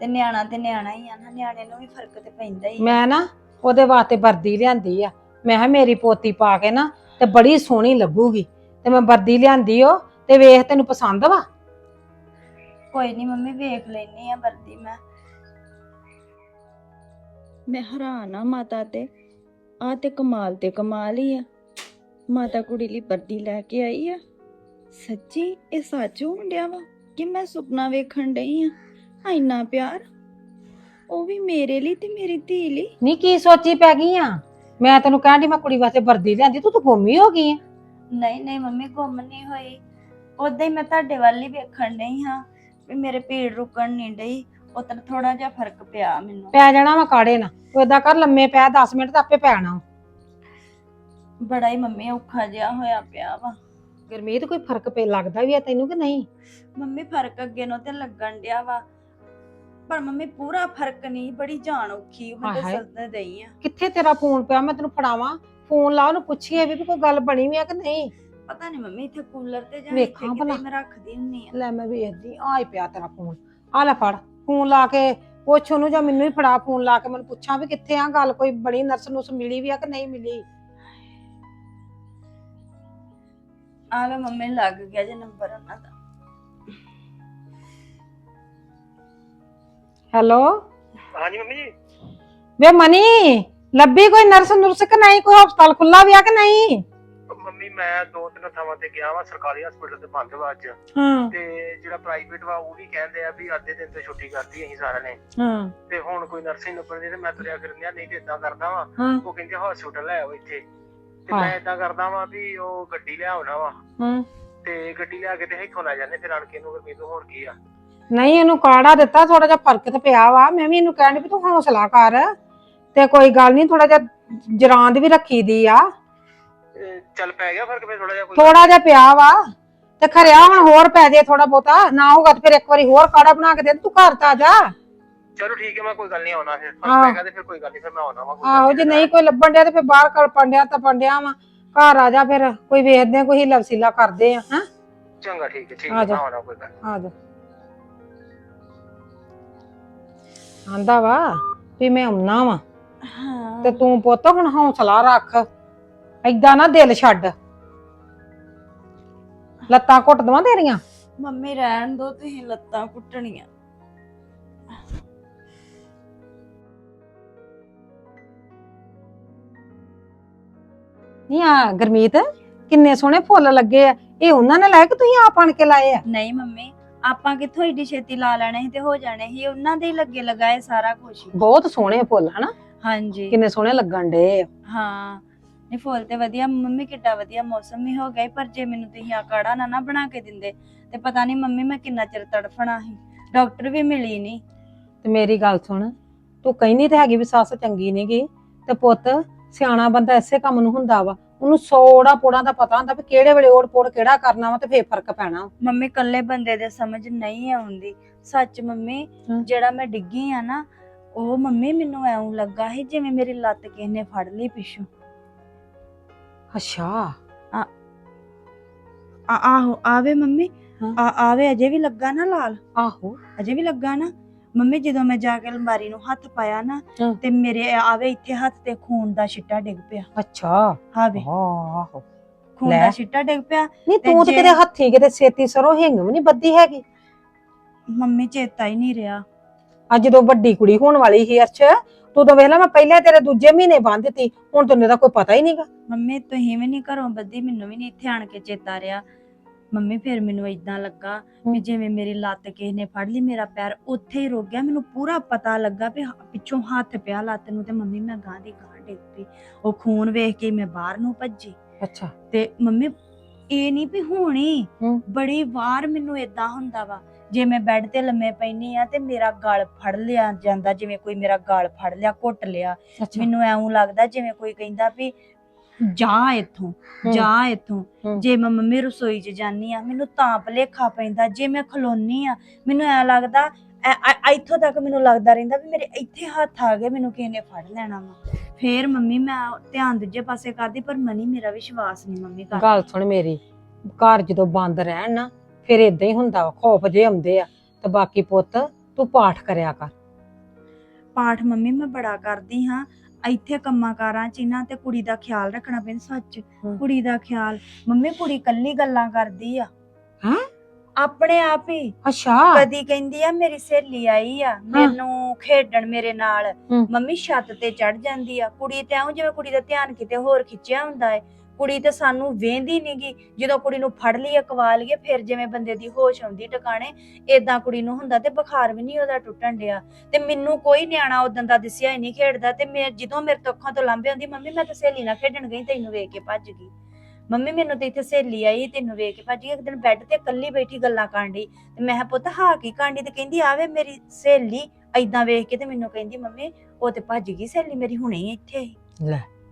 ਤੇ ਨਿਆਣਾ ਤੇ ਨਿਆਣਾ ਹੀ ਆ ਨਾ ਨਿਆਣੇ ਨੂੰ ਵੀ ਫ਼ਰਕ ਤੇ ਪੈਂਦਾ ਹੀ ਆ। ਮੈਂ ਨਾ ਉਹਦੇ ਵਾਸਤੇ ਵਰਦੀ ਲਿਆਂਦੀ ਆ ਮੈਂ ਕਿਹਾ ਮੇਰੀ ਪੋਤੀ ਪਾ ਕੇ ਨਾ ਤੇ ਬੜੀ ਸੋਹਣੀ ਲੱਗੂਗੀ ਤੇ ਮੈਂ ਵਰਦੀ ਲਿਆਂਦੀ ਓ ਤੇ ਵੇਖ ਤੈਨੂੰ ਪਸੰਦ ਵਾ? ਕੋਈ ਨਹੀਂ ਮੰਮੀ ਵੇਖ ਲੈਣੀ ਆ ਵਰਦੀ ਮੈਂ। ਮੈਂ ਹੈਰਾਨ ਆ ਮਾਤਾ ਤੇ। ਆ ਤੇ ਕਮਾਲ ਤੇ ਕਮਾਲ ਹੀ ਆ। ਮਾਤਾ ਕੁੜੀ ਲਈ ਵਰਦੀ ਲੈ ਕੇ ਆਈ ਆ। ਸੱਚੀ ਇਹ ਸੱਚ ਹੋਣ ਡਿਆ ਵਾ ਕਿ ਮੈਂ ਸੁਪਨਾ ਵੇਖਣ ਡਈ ਆ? ਇੰਨਾ ਪਿਆਰ। ਉਹ ਵੀ ਮੇਰੇ ਲਈ ਤੇ ਮੇਰੀ ਧੀ ਲਈ। ਨਹੀਂ ਕੀ ਸੋਚੀ ਪੈ ਗਈ ਆ? ਮੈਂ ਤੈਨੂੰ ਕਹਿਣ ਦੀ ਮੈਂ ਕੁੜੀ ਵਾਸਤੇ ਵਰਦੀ ਲਿਆਂਦੀ ਤੂੰ ਤਾਂ ਗੁੰਮੀ ਹੋ ਗਈ ਆ। ਨਹੀਂ ਨਹੀਂ ਮੰਮੀ ਗੁੰਮ ਨਹੀਂ ਹੋਈ। ਉਦਾਂ ਹੀ ਮੈਂ ਤੁਹਾਡੇ ਵੱਲ ਹੀ ਵੇਖਣ ਡਈ ਹਾਂ ਵੀ ਮੇਰੇ ਪੀੜ ਰੁਕਣ ਨਹੀਂ ਡਈ। ਉਤਰ ਥੋੜਾ ਜਿਹਾ ਫ਼ਰਕ ਪਿਆ ਮੈਨੂੰ। ਪੈ ਜਾਣਾ ਵਾ ਕਾੜੇ ਨਾ ਤੂੰ ਏਦਾਂ ਕਰ ਲੰਮੇ ਪੈ 10 ਮਿੰਟ ਤਾਂ ਆਪੇ ਪੈਣਾ ਬੜਾ ਹੀ ਮੰਮੀ ਔਖਾ ਜਿਹਾ ਹੋਇਆ ਪਿਆ ਵਾ। ਗਰਮੀਤ ਕੋਈ ਫ਼ਰਕ ਪੈ ਲੱਗਦਾ ਵੀ ਆ ਤੈਨੂੰ ਕਿ ਨਹੀਂ? ਮੰਮੀ ਫ਼ਰਕ ਅੱਗੇ ਨੂੰ ਤੇ ਲੱਗਣ ਡਿਆ ਵਾ। ਪਰ ਮੰਮੀ ਪੂਰਾ ਫ਼ਰਕ ਨਹੀਂ ਬੜੀ ਜਾਨ ਔਖੀ ਮੈਂ ਹਾਏ ਹਾਏ। ਦਈ ਆ। ਕਿੱਥੇ ਤੇਰਾ ਫੋਨ ਪਿਆ? ਮੈਂ ਤੈਨੂੰ ਫੜਾਵਾਂ। ਫੋਨ ਲਾ ਉਹਨੂੰ ਪੁੱਛੀਏ ਵੀ ਕੋਈ ਗੱਲ ਬਣੀ ਵੀ ਆ ਕਿ ਨਹੀਂ? ਪਤਾ ਨਹੀਂ ਮੰਮੀ ਇੱਥੇ ਕੂਲਰ ਤੇ ਜਾਂ ਵੇਖਾਂ ਇੱਥੇ ਭਲਾ। ਕਿਤੇ ਮੈਂ ਰੱਖਦੀ ਹੁੰਨੀ ਆ। ਲੈ ਮੈਂ ਵੇਖਦੀ ਆ ਹੀ ਪਿਆ ਤੇਰਾ ਫੋਨ। ਆ ਲੈ ਫੜ ਫੋਨ ਲਾ ਕੇ ਪੁੱਛ ਉਹਨੂੰ ਜਾਂ ਮੈਨੂੰ ਹੀ ਫੜਾ ਫੋਨ ਲਾ ਕੇ ਮੈਨੂੰ ਪੁੱਛਾਂ ਵੀ ਕਿੱਥੇ ਆ ਗੱਲ ਕੋਈ ਬੜੀ ਨਰਸ ਨੂੰ ਮਿਲੀ ਵੀ ਆ ਕਿ ਨਹੀਂ ਮਿਲੀ। ਆ ਲੈ ਮੰਮੀ ਲੱਗ ਗਿਆ ਜੇ ਨੰਬਰ ਉਹਨਾਂ ਦਾ। ਹੈਲੋ? ਹਾਂਜੀ ਮੰਮੀ ਜੀ। ਵੇ ਮਨੀ ਲੱਭੀ ਕੋਈ ਨਰਸ ਨੁਰਸ ਕਿ ਨਹੀਂ? ਕੋਈ ਹਸਪਤਾਲ ਖੁੱਲਾ ਵੀ ਆ ਕਿ ਨਹੀਂ? ਮੰਮੀ ਮੈਂ ਦੋ ਤਿੰਨ ਥਾਵਾਂ ਤੇ ਗਿਆ ਵਾ ਸਰਕਾਰੀ ਹਸਪੀਟਲ ਤੇ ਬੰਦ ਵਾ ਅੱਜ। ਤੇ ਜਿਹੜਾ ਪ੍ਰਾਈਵੇਟ ਵਾ ਉਹ ਵੀ ਕਹਿੰਦੇ ਆ ਵੀ ਅੱਧੇ ਦਿਨ ਤੇ ਛੁੱਟੀ ਕਰਤੀ ਅਸੀਂ ਸਾਰਿਆਂ ਨੇ। ਤੇ ਹੁਣ ਕੋਈ ਨਰਸਿੰਗ ਲੱਭਣ ਤੇ ਮੈਂ ਤੁਰਿਆ ਫਿਰਨਿਆ ਨਹੀਂ ਤੇ ਇਦਾਂ ਕਰਦਾ ਵਾ। ਉਹ ਕਹਿੰਦੇ ਹਸਪੀਟਲ ਲੈ ਆਓ ਇੱਥੇ। ਤੇ। ਮੈਂ ਇਦਾਂ ਕਰਦਾ ਵਾਂ ਵੀ ਉਹ ਗੱਡੀ ਲਿਆਉਣਾ ਵਾ। ਤੇ ਗੱਡੀ ਲਿਆ ਕੇ ਤੇ ਇੱਥੋਂ ਲੈ ਜਾਂਦੇ ਫਿਰ ਆਣ ਕੇ ਇਹਨੂੰ ਮੈਨੂੰ ਹੋਰ ਕੀ ਆ। ਨਹੀਂ ਇਹਨੂੰ ਕਾੜਾ ਦਿੱਤਾ ਥੋੜਾ ਜਿਹਾ ਫ਼ਰਕ ਤੇ ਪਿਆ ਵਾ। ਮੈਂ ਵੀ ਇਹਨੂੰ ਕਹਿਣ ਵੀ ਤੂੰ ਹੌਸਲਾ ਕਰ। ਤੇ ਕੋਈ ਗੱਲ ਨਹੀਂ ਥੋੜਾ ਜਿਹਾ ਜਰਾਂਦ ਵੀ ਰੱਖੀ ਦੀ ਆ। ਤੇ ਚੱਲ ਪੈ ਗਿਆ ਫ਼ਰਕ ਫਿਰ ਥੋੜਾ ਜਿਹਾ ਕੋਈ ਥੋੜਾ ਜਿਹਾ ਪਿਆ ਵਾ। ਤੇ ਖਰਿਆ ਹੁਣ ਹੋਰ ਪੈ ਜੇ ਥੋੜਾ ਬਹੁਤਾ ਨਾ ਹੋਗਾ ਤੇ ਫਿਰ ਇੱਕ ਵਾਰੀ ਹੋਰ ਕਾੜਾ ਬਣਾ ਕੇ ਦੇ ਤੂੰ ਘਰ ਤਾਂ ਆ ਜਾ। ਚਲੋ ਠੀਕ ਹੈ ਮੈਂ ਕੋਈ ਗੱਲ ਨਹੀਂ ਆਉਣਾ ਫਿਰ। ਹਾਂ। ਫ਼ਰਕ ਪੈ ਗਿਆ ਤੇ ਫਿਰ ਕੋਈ ਗੱਲ ਨਹੀਂ ਫਿਰ ਮੈਂ ਆਉਣਾ ਵਾ ਕੋਈ ਆਹੋ ਜੇ। ਨਹੀਂ। ਕੋਈ ਲੱਭਣ ਡਿਆ ਤੇ ਫਿਰ ਬਾਹਰ ਕਲ ਪੰਡਿਆ ਤਾਂ ਪੰਡਿਆ ਵਾ। ਘਰ ਆ ਜਾ ਫਿਰ ਕੋਈ ਵੇਖਦੇ ਆ ਕੋਈ ਹੀਲਾ ਵਸੀਲਾ ਕਰਦੇ ਆ ਹਾਂ? ਚੰਗਾ ਠੀਕ ਹੈ ਠੀਕ ਆ ਹੈ ਜਾ। ਮੈਂ ਆਉਣਾ ਕੋਈ ਗੱਲ। ਆ ਜਾ। ਆਂਦਾ ਵਾ ਵੀ ਮੈਂ ਆਉਣਾ ਵਾ। ਹਾਂ। ਤੇ ਤੂੰ ਪੁੱਤ ਹੁਣ ਹੌਸਲਾ ਰੱਖ। ਐਦਾਂ ਨਾ ਦਿਲ ਛੱਡ। ਲੱਤਾਂ ਘੁੱਟ ਦਵਾਂ ਤੇਰੀਆਂ? ਮੰਮੀ ਰਹਿਣ ਦੋ ਤੁਸੀਂ ਲੱਤਾਂ ਕੁੱਟਣੀਆਂ ਨਹੀਂ ਆ ਗਰਮੀਤ ਕਿੰਨੇ ਸੋਹਣੇ ਫੁੱਲ ਲੱਗੇ ਆ। ਇਹ ਉਹਨਾਂ ਨੇ ਲਾਏ ਕਿ ਤੁਸੀਂ ਆਪ ਆਣ ਕੇ ਲਾਏ ਆ? ਨਹੀਂ ਮੰਮੀ ਆਪਾਂ ਕਿੱਥੋਂ ਏਡੀ ਛੇਤੀ ਲਾ ਲੈਣੇ ਸੀ ਤੇ ਹੋ ਜਾਣੇ ਸੀ। ਉਹਨਾਂ ਦੇ ਹੀ ਲੱਗੇ ਲਗਾਏ ਸਾਰਾ ਕੁਝ ਬਹੁਤ ਸੋਹਣੇ ਫੁੱਲ ਹਨਾ? ਹਾਂਜੀ। ਕਿੰਨੇ ਸੋਹਣੇ ਲੱਗਣ ਡੇ ਹਾਂ। ਨਹੀਂ ਫੁੱਲ ਤੇ ਵਧੀਆ ਮੰਮੀ ਕਿੱਡਾ ਵਧੀਆ ਮੌਸਮ ਵੀ ਹੋ ਗਿਆ ਈ, ਪਰ ਜੇ ਮੈਨੂੰ ਤੁਸੀਂ ਆ ਕਾੜਾ ਨਾ ਨਾ ਬਣਾ ਕੇ ਦਿੰਦੇ ਤੇ ਪਤਾ ਨਹੀਂ ਮੰਮੀ ਮੈਂ ਕਿੰਨਾ ਚਿਰ ਤੜਫਣਾ ਸੀ ਡਾਕਟਰ ਵੀ ਮਿਲੀ ਨਹੀਂ। ਤੇ ਮੇਰੀ ਗੱਲ ਸੁਣ ਤੂੰ ਕਹਿੰਦੀ ਤੇ ਹੈਗੀ ਵੀ ਸੱਸ ਚੰਗੀ ਨਹੀਂਗੀ ਤੇ ਪੁੱਤ ਸਿਆਣਾ ਬੰਦਾ ਐਸੇ ਕੰਮ ਨੂੰ ਹੁੰਦਾ ਵਾ ਉਹਨੂੰ ਸੋੜਾ ਪੋੜਾ ਦਾ ਪਤਾ ਹੁੰਦਾ ਵੀ ਕਿਹੜੇ ਵੇਲੇ ਓੜ ਪੋੜ ਕਿਹੜਾ ਕਰਨਾ ਵਾ ਤੇ ਫੇਰ ਫ਼ਰਕ ਪੈਣਾ ਮੰਮੀ ਕੱਲੇ ਬੰਦੇ ਦੇ ਸਮਝ ਨਹੀਂ ਆਉਂਦੀ। ਸੱਚ ਮੰਮੀ ਹਾਂ। ਜਿਹੜਾ ਮੈਂ ਡਿੱਗੀ ਆ ਨਾ ਉਹ ਮੰਮੀ ਮੈਨੂੰ ਐਉਂ ਲੱਗਾ ਸੀ ਜਿਵੇਂ ਮੇਰੀ ਲੱਤ ਕਿਸੇ ਨੇ ਫੜ ਲਈ ਪਿੱਛੋਂ। ਅੱਛਾ। ਆ ਆਹੋ ਆਵੇ ਮੰਮੀ। ਹਾਂ। ਆ ਆਵੇ ਅਜੇ ਵੀ ਲੱਗਾ ਨਾ ਲਾਲ। ਆਹੋ। ਅਜੇ ਵੀ ਲੱਗਾ ਨਾ। ਮੰਮੀ ਜਦੋਂ ਮੈਂ ਜਾ ਕੇ ਅਲਮਾਰੀ ਨੂੰ ਹੱਥ ਪਾਇਆ ਨਾ ਹਾਂ। ਤੇ ਮੇਰੇ ਆਵੇ ਇੱਥੇ ਹੱਥ ਤੇ ਖੂਨ ਦਾ ਛਿੱਟਾ ਡਿੱਗ ਪਿਆ। ਅੱਛਾ। ਆਵੇ। ਆਹੋ। ਖੂਨ ਲੈ। ਦਾ ਛਿੱਟਾ ਡਿੱਗ ਪਿਆ ਨਹੀਂ ਤੇ ਤੂੰ ਤੇ ਜੇ- ਕਿਤੇ ਹੱਥੀ ਕਿਤੇ ਛੇਤੀ ਸਰੋਂ ਹਿੰਗ ਵੀ ਨਹੀਂ ਬੱਦੀ ਹੈਗੀ। ਮੰਮੀ ਚੇਤਾ ਹੀ ਨਹੀਂ ਰਿਹਾ। ਅੱਜ ਜਦੋਂ ਵੱਡੀ ਕੁੜੀ ਹੋਣ ਵਾਲੀ ਸੀ ਅਰਸ਼ ਤੂੰ ਤਾਂ ਵੇਖ ਲੈ ਮੈਂ ਪਹਿਲੇ ਤੇਰੇ ਦੂਜੇ ਮਹੀਨੇ ਬੰਨ ਦਿੱਤੀ ਹੁਣ ਤੈਨੂੰ ਇਹਦਾ ਕੋਈ ਪਤਾ ਹੀ ਨਹੀਂਗਾ ਮੰਮੀ ਤੁਸੀਂ ਵੀ ਨਹੀਂ ਘਰੋਂ ਬੱਦੀ ਮੈਨੂੰ ਵੀ ਨਹੀਂ ਇੱਥੇ ਆਣ ਕੇ ਚੇਤਾ ਰਿਹਾ। ਮੰਮੀ ਫਿਰ ਮੈਨੂੰ ਇਦਾਂ ਲੱਗਾ ਹਮ। ਜਿਵੇਂ ਮੇਰੀ ਲੱਤ ਕਿਸੇ ਨੇ ਫੜ ਲਈ ਮੇਰਾ ਪੈਰ ਉੱਥੇ ਹੀ ਰੁਕ ਗਿਆ। ਮੈਨੂੰ ਪੂਰਾ ਪਤਾ ਲੱਗਾ ਵੀ ਹ- ਪਿੱਛੋਂ ਹੱਥ ਪਿਆ ਲੱਤ ਨੂੰ ਤੇ ਮੰਮੀ ਮੈਂ ਗਾਂ ਦੀ ਗਾਂ ਡਿੱਗ ਪਈ। ਉਹ ਖੂਨ ਵੇਖ ਕੇ ਮੈਂ ਬਾਹਰ ਨੂੰ ਭੱਜੀ। ਅੱਛਾ। ਤੇ ਮੰਮੀ ਇਹ ਨਹੀਂ ਵੀ ਹੋਣੀ। ਬੜੀ ਵਾਰ ਮੈਨੂੰ ਇਦਾਂ ਹੁੰਦਾ ਵਾ ਜੇ ਮੈਂ ਬੈੱਡ ਤੇ ਲੰਮੇ ਪੈਣੀ ਆ ਤੇ ਮੇਰਾ ਗਲ ਫੜ ਲਿਆ ਜਾਂਦਾ ਜਿਵੇਂ ਕੋਈ ਮੇਰਾ ਗਲ ਫੜ ਲਿਆ ਘੁੱਟ ਲਿਆ। ਮੈਨੂੰ ਐਉਂ ਲੱਗਦਾ ਜਿਵੇਂ ਕੋਈ ਕਹਿੰਦਾ ਵੀ ਜਾ ਇੱਥੋਂ। ਜਾ ਇੱਥੋਂ। ਜੇ ਮੈਂ ਮੰਮੀ ਰਸੋਈ 'ਚ ਜਾਨੀ ਆ ਮੈਨੂੰ ਤਾਂ ਭਲੇਖਾ ਪੈਂਦਾ ਜੇ ਮੈਂ ਖਲੋਨੀ ਆ ਮੈਨੂੰ ਐ ਲੱਗਦਾ ਇੱਥੋਂ ਤੱਕ ਮੈਨੂੰ ਲੱਗਦਾ ਰਹਿੰਦਾ ਵੀ ਮੇਰੇ ਇੱਥੇ ਹੱਥ ਆ ਗਏ ਮੈਨੂੰ ਕਿਸੇ ਨੇ ਫੜ ਲੈਣਾ ਵਾ। ਫੇਰ ਮੰਮੀ ਮੈਂ ਧਿਆਨ ਦੂਜੇ ਪਾਸੇ ਕਰਦੀ ਪਰ ਮਨੀ ਮੇਰਾ ਵਿਸ਼ਵਾਸ ਨਹੀਂ ਮੰਮੀ ਕਰ ਗੱਲ ਸੁਣ ਮੇਰੀ ਘਰ ਜਦੋਂ ਬੰਦ ਰਹਿਣ ਨਾ ਫਿਰ ਇਦਾਂ ਹੀ ਹੁੰਦਾ ਵਾ ਖੌਫ ਜੇ ਆਉਂਦੇ ਆ। ਤੇ ਬਾਕੀ ਪੁੱਤ ਤੂੰ ਪਾਠ ਕਰਿਆ ਕਰ। ਪਾਠ ਮੰਮੀ ਮੈਂ ਬੜਾ ਕਰਦੀ ਹਾਂ। ਇੱਥੇ ਕੰਮਾਂ ਕਾਰਾਂ ਚ ਇਹਨਾਂ ਤੇ ਕੁੜੀ ਦਾ ਖਿਆਲ ਰੱਖਣਾ ਪੈਂਦਾ ਸੱਚ। ਹਮ। ਕੁੜੀ ਦਾ ਖਿਆਲ। ਮੰਮੀ ਕੁੜੀ ਕੱਲੀ ਗੱਲਾਂ ਕਰਦੀ ਆ। ਹੈਂ? ਆਪਣੇ ਆਪ ਹੀ। ਅੱਛਾ। ਕਦੀ ਕਹਿੰਦੀ ਆ ਮੇਰੀ ਸਹੇਲੀ ਆਈ ਆ ਮੈਨੂੰ ਖੇਡਣ ਮੇਰੇ ਨਾਲ। ਹਮ। ਮੰਮੀ ਛੱਤ ਤੇ ਚੜ ਜਾਂਦੀ ਆ। ਕੁੜੀ ਤੇ ਆਉਂ ਜਿਵੇਂ ਕੁੜੀ ਦਾ ਧਿਆਨ ਕਿਤੇ ਹੋਰ ਖਿੱਚਿਆ ਹੁੰਦਾ ਏ। ਕੁੜੀ ਤੇ ਸਾਨੂੰ ਵੇਂਦੀ ਨਹੀਂਗੀ ਜਦੋਂ ਕੁੜੀ ਨੂੰ ਫੜ ਲਈਏ ਕਵਾ ਲਈਏ, ਫਿਰ ਜਿਵੇਂ ਬੰਦੇ ਦੀ ਹੋਸ਼ ਆਉਂਦੀ ਟਿਕਾਣੇ, ਏਦਾਂ ਕੁੜੀ ਨੂੰ ਹੁੰਦਾ ਤੇ ਬੁਖਾਰ ਵੀ ਨਹੀਂ ਉਹਦਾ ਟੁੱਟਣ ਡਿਆ। ਤੇ ਮੈਨੂੰ ਕੋਈ ਨਿਆਣਾ ਉਦੋਂ ਦਾ ਦਿਸਿਆ ਹੀ ਨਹੀਂ ਖੇਡਦਾ ਤੇ ਮੈਂ ਜਦੋਂ ਮੇਰੇ ਤੋਂ ਅੱਖਾਂ ਤੋਂ ਲਾਂਭੇ ਆਉਂਦੀ ਮੰਮੀ ਮੈਂ ਤਾਂ ਸਹੇਲੀ ਨਾਲ ਖੇਡਣ ਗਈ, ਤੈਨੂੰ ਵੇਖ ਕੇ ਭੱਜ ਗਈ। ਮੰਮੀ ਮੈਨੂੰ ਤੇ ਇੱਥੇ ਸਹੇਲੀ ਆਈ, ਤੈਨੂੰ ਵੇਖ ਕੇ ਭੱਜ ਗਈ। ਇੱਕ ਦਿਨ ਬੈੱਡ ਤੇ ਇਕੱਲੀ ਬੈਠੀ ਗੱਲਾਂ ਕਰਨ ਡਈ। ਤੇ ਮੈਂ ਕਿਹਾ, ਪੁੱਤ, ਹਾਂ ਕੀ ਕਾਂਡੀ ਤੇ ਕਹਿੰਦੀ, ਆਵੇ ਮੇਰੀ ਸਹੇਲੀ ਐਦਾਂ ਵੇਖ ਕੇ ਤੇ ਮੈਨੂੰ ਕਹਿੰਦੀ, ਮੰਮੀ, ਉਹ ਤੇ ਭੱਜ ਗਈ ਸਹੇਲੀ ਮੇਰੀ ਹੁਣੇ ਹੀ ਇੱਥੇ ਹੀ।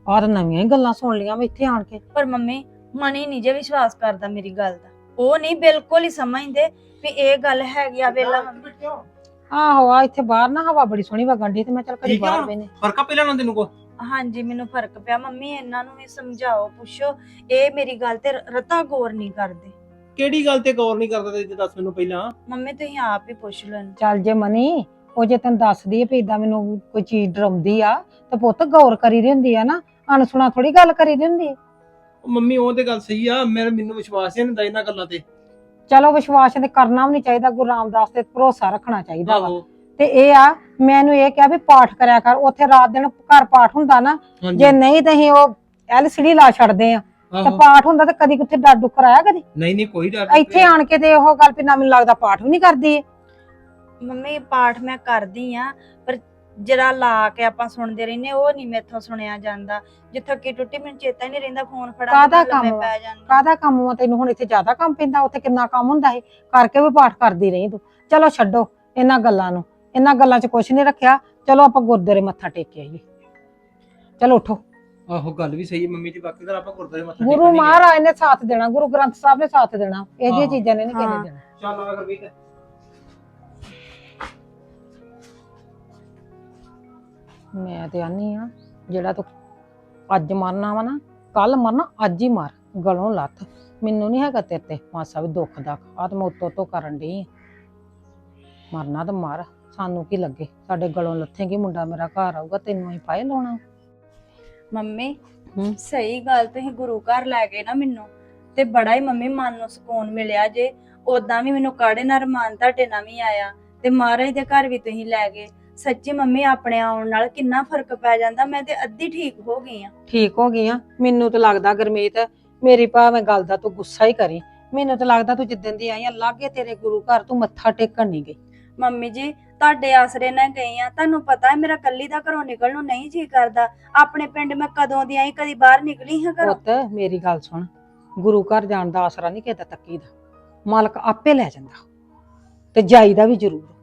ਆਹ ਤਾਂ ਨਵੀਆਂ ਹੀ ਗੱਲਾਂ ਸੁਣ ਲੀਆਂ ਮੈਂ ਇੱਥੇ ਆਣ ਕੇ। ਪਰ ਮੰਮੀ ਮਨ ਹੀ ਨਹੀਂ ਜੇ ਵਿਸ਼ਵਾਸ ਕਰਦਾ ਮੇਰੀ ਗੱਲ ਦਾ। ਉਹ ਨਹੀਂ ਬਿਲਕੁਲ ਹੀ ਸਮਝਦੇ ਵੀ ਇਹ ਗੱਲ ਹੈਗੀ ਆ ਵੇਲਾ ਮੰਮੀ। ਆਹੋ ਆ ਇੱਥੇ ਬਾਹਰ ਨਾ ਹਵਾ ਬੜੀ ਸੋਹਣੀ ਵਗਣ ਦੀ ਤੇ ਮੈਂ ਚੱਲ ਠੀਕ ਆ ਬਾਹਰ ਹੁਣ? ਬੈਨੇ ਫ਼ਰਕ ਆ ਪਹਿਲਾਂ ਨਾਲ ਤੈਨੂੰ ਕੋ? ਹਾਂਜੀ ਮੈਨੂੰ ਫ਼ਰਕ ਪਿਆ। ਮੰਮੀ ਇਹਨਾਂ ਨੂੰ ਵੀ ਸਮਝਾਓ ਪੁੱਛੋ। ਇਹ ਮੇਰੀ ਗੱਲ ਤੇ ਰਤਾ ਗੌਰ ਨਹੀਂ ਕਰਦੇ। ਕਿਹੜੀ ਗੱਲ ਤੇ ਗੌਰ ਨਹੀਂ ਕਰਦਾ ਤੇ ਦੱਸ ਮੈਨੂੰ ਪਹਿਲਾਂ? ਮੰਮੀ ਤੁਸੀਂ ਆਪ ਹੀ ਪੁੱਛ ਲੈਣ ਚੱਲ ਜੇ ਮਨੀ ਉਹ ਜੇ ਤੈਨੂੰ ਦੱਸਦੀ ਹੈ ਵੀ ਇਦਾਂ ਮੈਨੂੰ ਕੋਈ ਚੀਜ਼ ਡਰਾਉਂਦੀ ਆ ਤਾਂ ਪੁੱਤ ਗੌਰ ਕਰੀ ਦੀ ਹੁੰਦੀ ਆ ਨਾ। ਅਨਸੁਣਾ ਥੋੜੀ ਗੱਲ ਕਰੀ ਦੀ ਹੁੰਦੀ। ਉਹ ਮੰਮੀ ਉਹ ਤੇ ਗੱਲ ਸਹੀ ਆ ਮੇਰੇ ਮੈਨੂੰ ਵਿਸ਼ਵਾਸ ਹੀ ਨਹੀਂ ਹੁੰਦਾ ਇਹਨਾਂ ਗੱਲਾਂ ਤੇ। ਚਲੋ ਵਿਸ਼ਵਾਸ ਤੇ ਕਰਨਾ ਵੀ ਨਹੀਂ ਚਾਹੀਦਾ ਗੁਰੂ ਰਾਮਦਾਸ ਤੇ ਭਰੋਸਾ ਰੱਖਣਾ ਚਾਹੀਦਾ ਵਾ। ਆਹੋ। ਤੇ ਇਹ ਆ ਮੈਨੂੰ ਇਹ ਕਿਹਾ ਵੀ ਪਾਠ ਕਰਿਆ ਕਰ ਉੱਥੇ ਰਾਤ ਦਿਨ ਘਰ ਪਾਠ ਹੁੰਦਾ ਨਾ ਹਾਂਜੀ। ਜੇ ਨਹੀਂ ਤਾਂ ਅਸੀਂ ਉਹ ਐਲਸੀਡੀ ਲਾ ਛੱਡਦੇ ਆ। ਤੇ ਆਹੋ। ਪਾਠ ਹੁੰਦਾ ਤਾਂ ਕਦੀ ਕਿੱਥੇ ਡਰ ਡੁੱਕਰ ਆਇਆ ਕਦੀ? ਨਹੀਂ ਨਹੀਂ ਕੋਈ ਡਰ ਇੱਥੇ ਆਣ ਕੇ ਤੇ ਉਹ ਗੱਲ ਵੀ ਨਾ ਮੈਨੂੰ ਲੱਗਦਾ ਪਾਠ ਵੀ ਨਹੀਂ ਕਰਦੀ ਇਹ। ਮੰਮੀ ਪਾਠ ਮੈਂ ਕਰਦੀ ਆ ਪਰ ਜਰਾ ਲਾ ਕੇ ਆਪਾਂ ਸੁਣਦੇ ਰਹਿੰਦੇ ਉਹ ਨਹੀਂ ਮੇਥੋਂ ਸੁਣਿਆ ਜਾਂਦਾ। ਜੇ ਥੱਕੀ ਟੁੱਟੀ ਮੈਨੂੰ ਚੇਤਾ ਹੀ ਨਹੀਂ ਰਹਿੰਦਾ ਫੋਨ ਫੜਾ ਕਾਹਦਾ ਕੇ ਕੰਮ? ਵਾ? ਪੈ ਜਾਂਦਾ। ਕਾਹਦਾ ਕੰਮ ਵਾ? ਤੈਨੂੰ ਹੁਣ ਇੱਥੇ ਜ਼ਿਆਦਾ ਕੰਮ ਪੈਂਦਾ ਉੱਥੇ ਕਿੰਨਾ ਕੰਮ ਹੁੰਦਾ ਸੀ? ਕਰਕੇ ਵੀ ਪਾਠ ਕਰਦੀ ਰਹੀ ਤੂੰ। ਚਲੋ ਛੱਡੋ ਇਹਨਾਂ ਗੱਲਾਂ ਨੂੰ। ਇਹਨਾਂ ਗੱਲਾਂ 'ਚ ਕੁਝ ਨਹੀਂ ਰੱਖਿਆ। ਚਲੋ ਆਪਾਂ ਗੁਰਦੁਆਰੇ ਮੱਥਾ ਟੇਕ ਕੇ ਆਈਏ। ਚਲੋ ਉਠੋ। ਆਹੋ ਗੱਲ ਵੀ ਸਹੀ ਹੈ ਮੰਮੀ ਦੀ ਬਾਕੀ ਤਾਂ ਆਪਾਂ ਗੁਰਦੁਆਰੇ ਮੱਥਾ ਗੁਰੂ ਟੇਕਣ ਹੀ ਗਏ। ਮਹਾਰਾਜ ਨੇ ਸਾਥ ਦੇਣਾ ਗੁਰੂ ਗ੍ਰੰਥ ਸਾਹਿਬ ਨੇ ਸਾਥ ਦੇਣਾ। ਇਹ ਜਿਹੀਆਂ ਹਾਂ। ਚੀਜ਼ਾਂ ਨੇ ਨਹੀਂ ਕਿਸੇ ਹਾਂ। ਨੇ ਦੇਣਾ। ਚੱਲ ਆ ਗੁਰਮੀਤ ਮੈਂ ਤੇ ਆਨੀ ਆ ਜਿਹੜਾ ਤੂੰ ਅੱਜ ਮਰਨਾ ਵਾ ਨਾ ਕੱਲ ਮਰਨਾ ਅੱਜ ਹੀ ਮਰ ਗਲੋਂ ਲੱਥ। ਮੈਨੂੰ ਨਹੀਂ ਹੈਗਾ ਤੇਰੇ ਤੇ ਮਾਸਾ ਵੀ ਦੁੱਖ ਦਾ ਆ ਤੇ ਮੈਂ ਉੱਤੋਂ ਤੋਂ ਕਰਨ ਡਈ ਆਂ। ਮਰਨਾ ਤਾਂ ਮਰ ਸਾਨੂੰ ਕੀ ਲੱਗੇ? ਸਾਡੇ ਗਲੋਂ ਲੱਥੇਗੀ ਮੁੰਡਾ ਮੇਰਾ ਘਰ ਆਊਗਾ ਤੈਨੂੰ ਹੀ ਪਾਏ ਲਾਉਣਾ। ਮੰਮੀ। ਸਹੀ ਗੱਲ ਤੁਸੀਂ ਗੁਰੂ ਘਰ ਲੈ ਗਏ ਨਾ ਮੈਨੂੰ ਤੇ ਬੜਾ ਹੀ ਮੰਮੀ ਮਨ ਨੂੰ ਸਕੂਨ ਮਿਲਿਆ ਜੇ। ਉਦਾਂ ਵੀ ਮੈਨੂੰ ਕਾੜੇ ਨਾਲ ਰਮਾਨ ਤੁਹਾਡੇ ਨਾਲ ਵੀ ਆਇਆ ਤੇ ਮਹਾਰਾਜ ਦੇ ਘਰ ਵੀ ਤੁਸੀਂ ਲੈ ਗਏ। ਸੱਚੀ ਮੰਮੀ ਆਪਣੇ ਆਉਣ ਨਾਲ ਕਿੰਨਾ ਫ਼ਰਕ ਪੈ ਜਾਂਦਾ ਮੈਂ ਤੇ ਅੱਧੀ ਠੀਕ ਹੋ ਗਈ ਆ। ਠੀਕ ਹੋ ਗਈ ਆ। ਮੈਨੂੰ ਤਾਂ ਲੱਗਦਾ ਗਰਮੀਤ ਮੇਰੀ ਭਾਵੇਂ ਗੱਲ ਦਾ ਤੂੰ ਗੁੱਸਾ ਹੀ ਕਰੀ। ਮੈਨੂੰ ਤਾਂ ਲੱਗਦਾ ਤੂੰ ਜਿੱਦਣ ਦੀ ਆਈ ਆ ਲਾਗੇ ਤੇਰੇ ਗੁਰੂ ਘਰ ਤੂੰ ਮੱਥਾ ਟੇਕਣ ਨਹੀਂ ਗਈ। ਮੰਮੀ ਜੀ ਤੁਹਾਡੇ ਆਸਰੇ ਨਾਲ ਗਈ ਆ। ਤੁਹਾਨੂੰ ਪਤਾ ਹੈ ਮੇਰਾ ਕੱਲੀ ਦਾ ਘਰੋਂ ਨਿਕਲਣ ਨੂੰ ਨਹੀਂ ਜੀ ਕਰਦਾ। ਆਪਣੇ ਪਿੰਡ ਮੈਂ ਕਦੋਂ ਦੀ ਆਈ ਕਦੀ ਬਾਹਰ ਨਿਕਲੀ ਹਾਂ ਘਰੋਂ? ਪੁੱਤ ਮੇਰੀ ਗੱਲ ਸੁਣ। ਗੁਰੂ ਘਰ ਜਾਣ ਦਾ ਆਸਰਾ ਨਹੀਂ ਕਿਸੇ ਦਾ ਤੱਕੀ ਦਾ। ਮਾਲਕ ਆਪੇ ਲੈ ਜਾਂਦਾ। ਤੇ ਜਾਈਦਾ ਵੀ ਜ਼ਰੂਰ।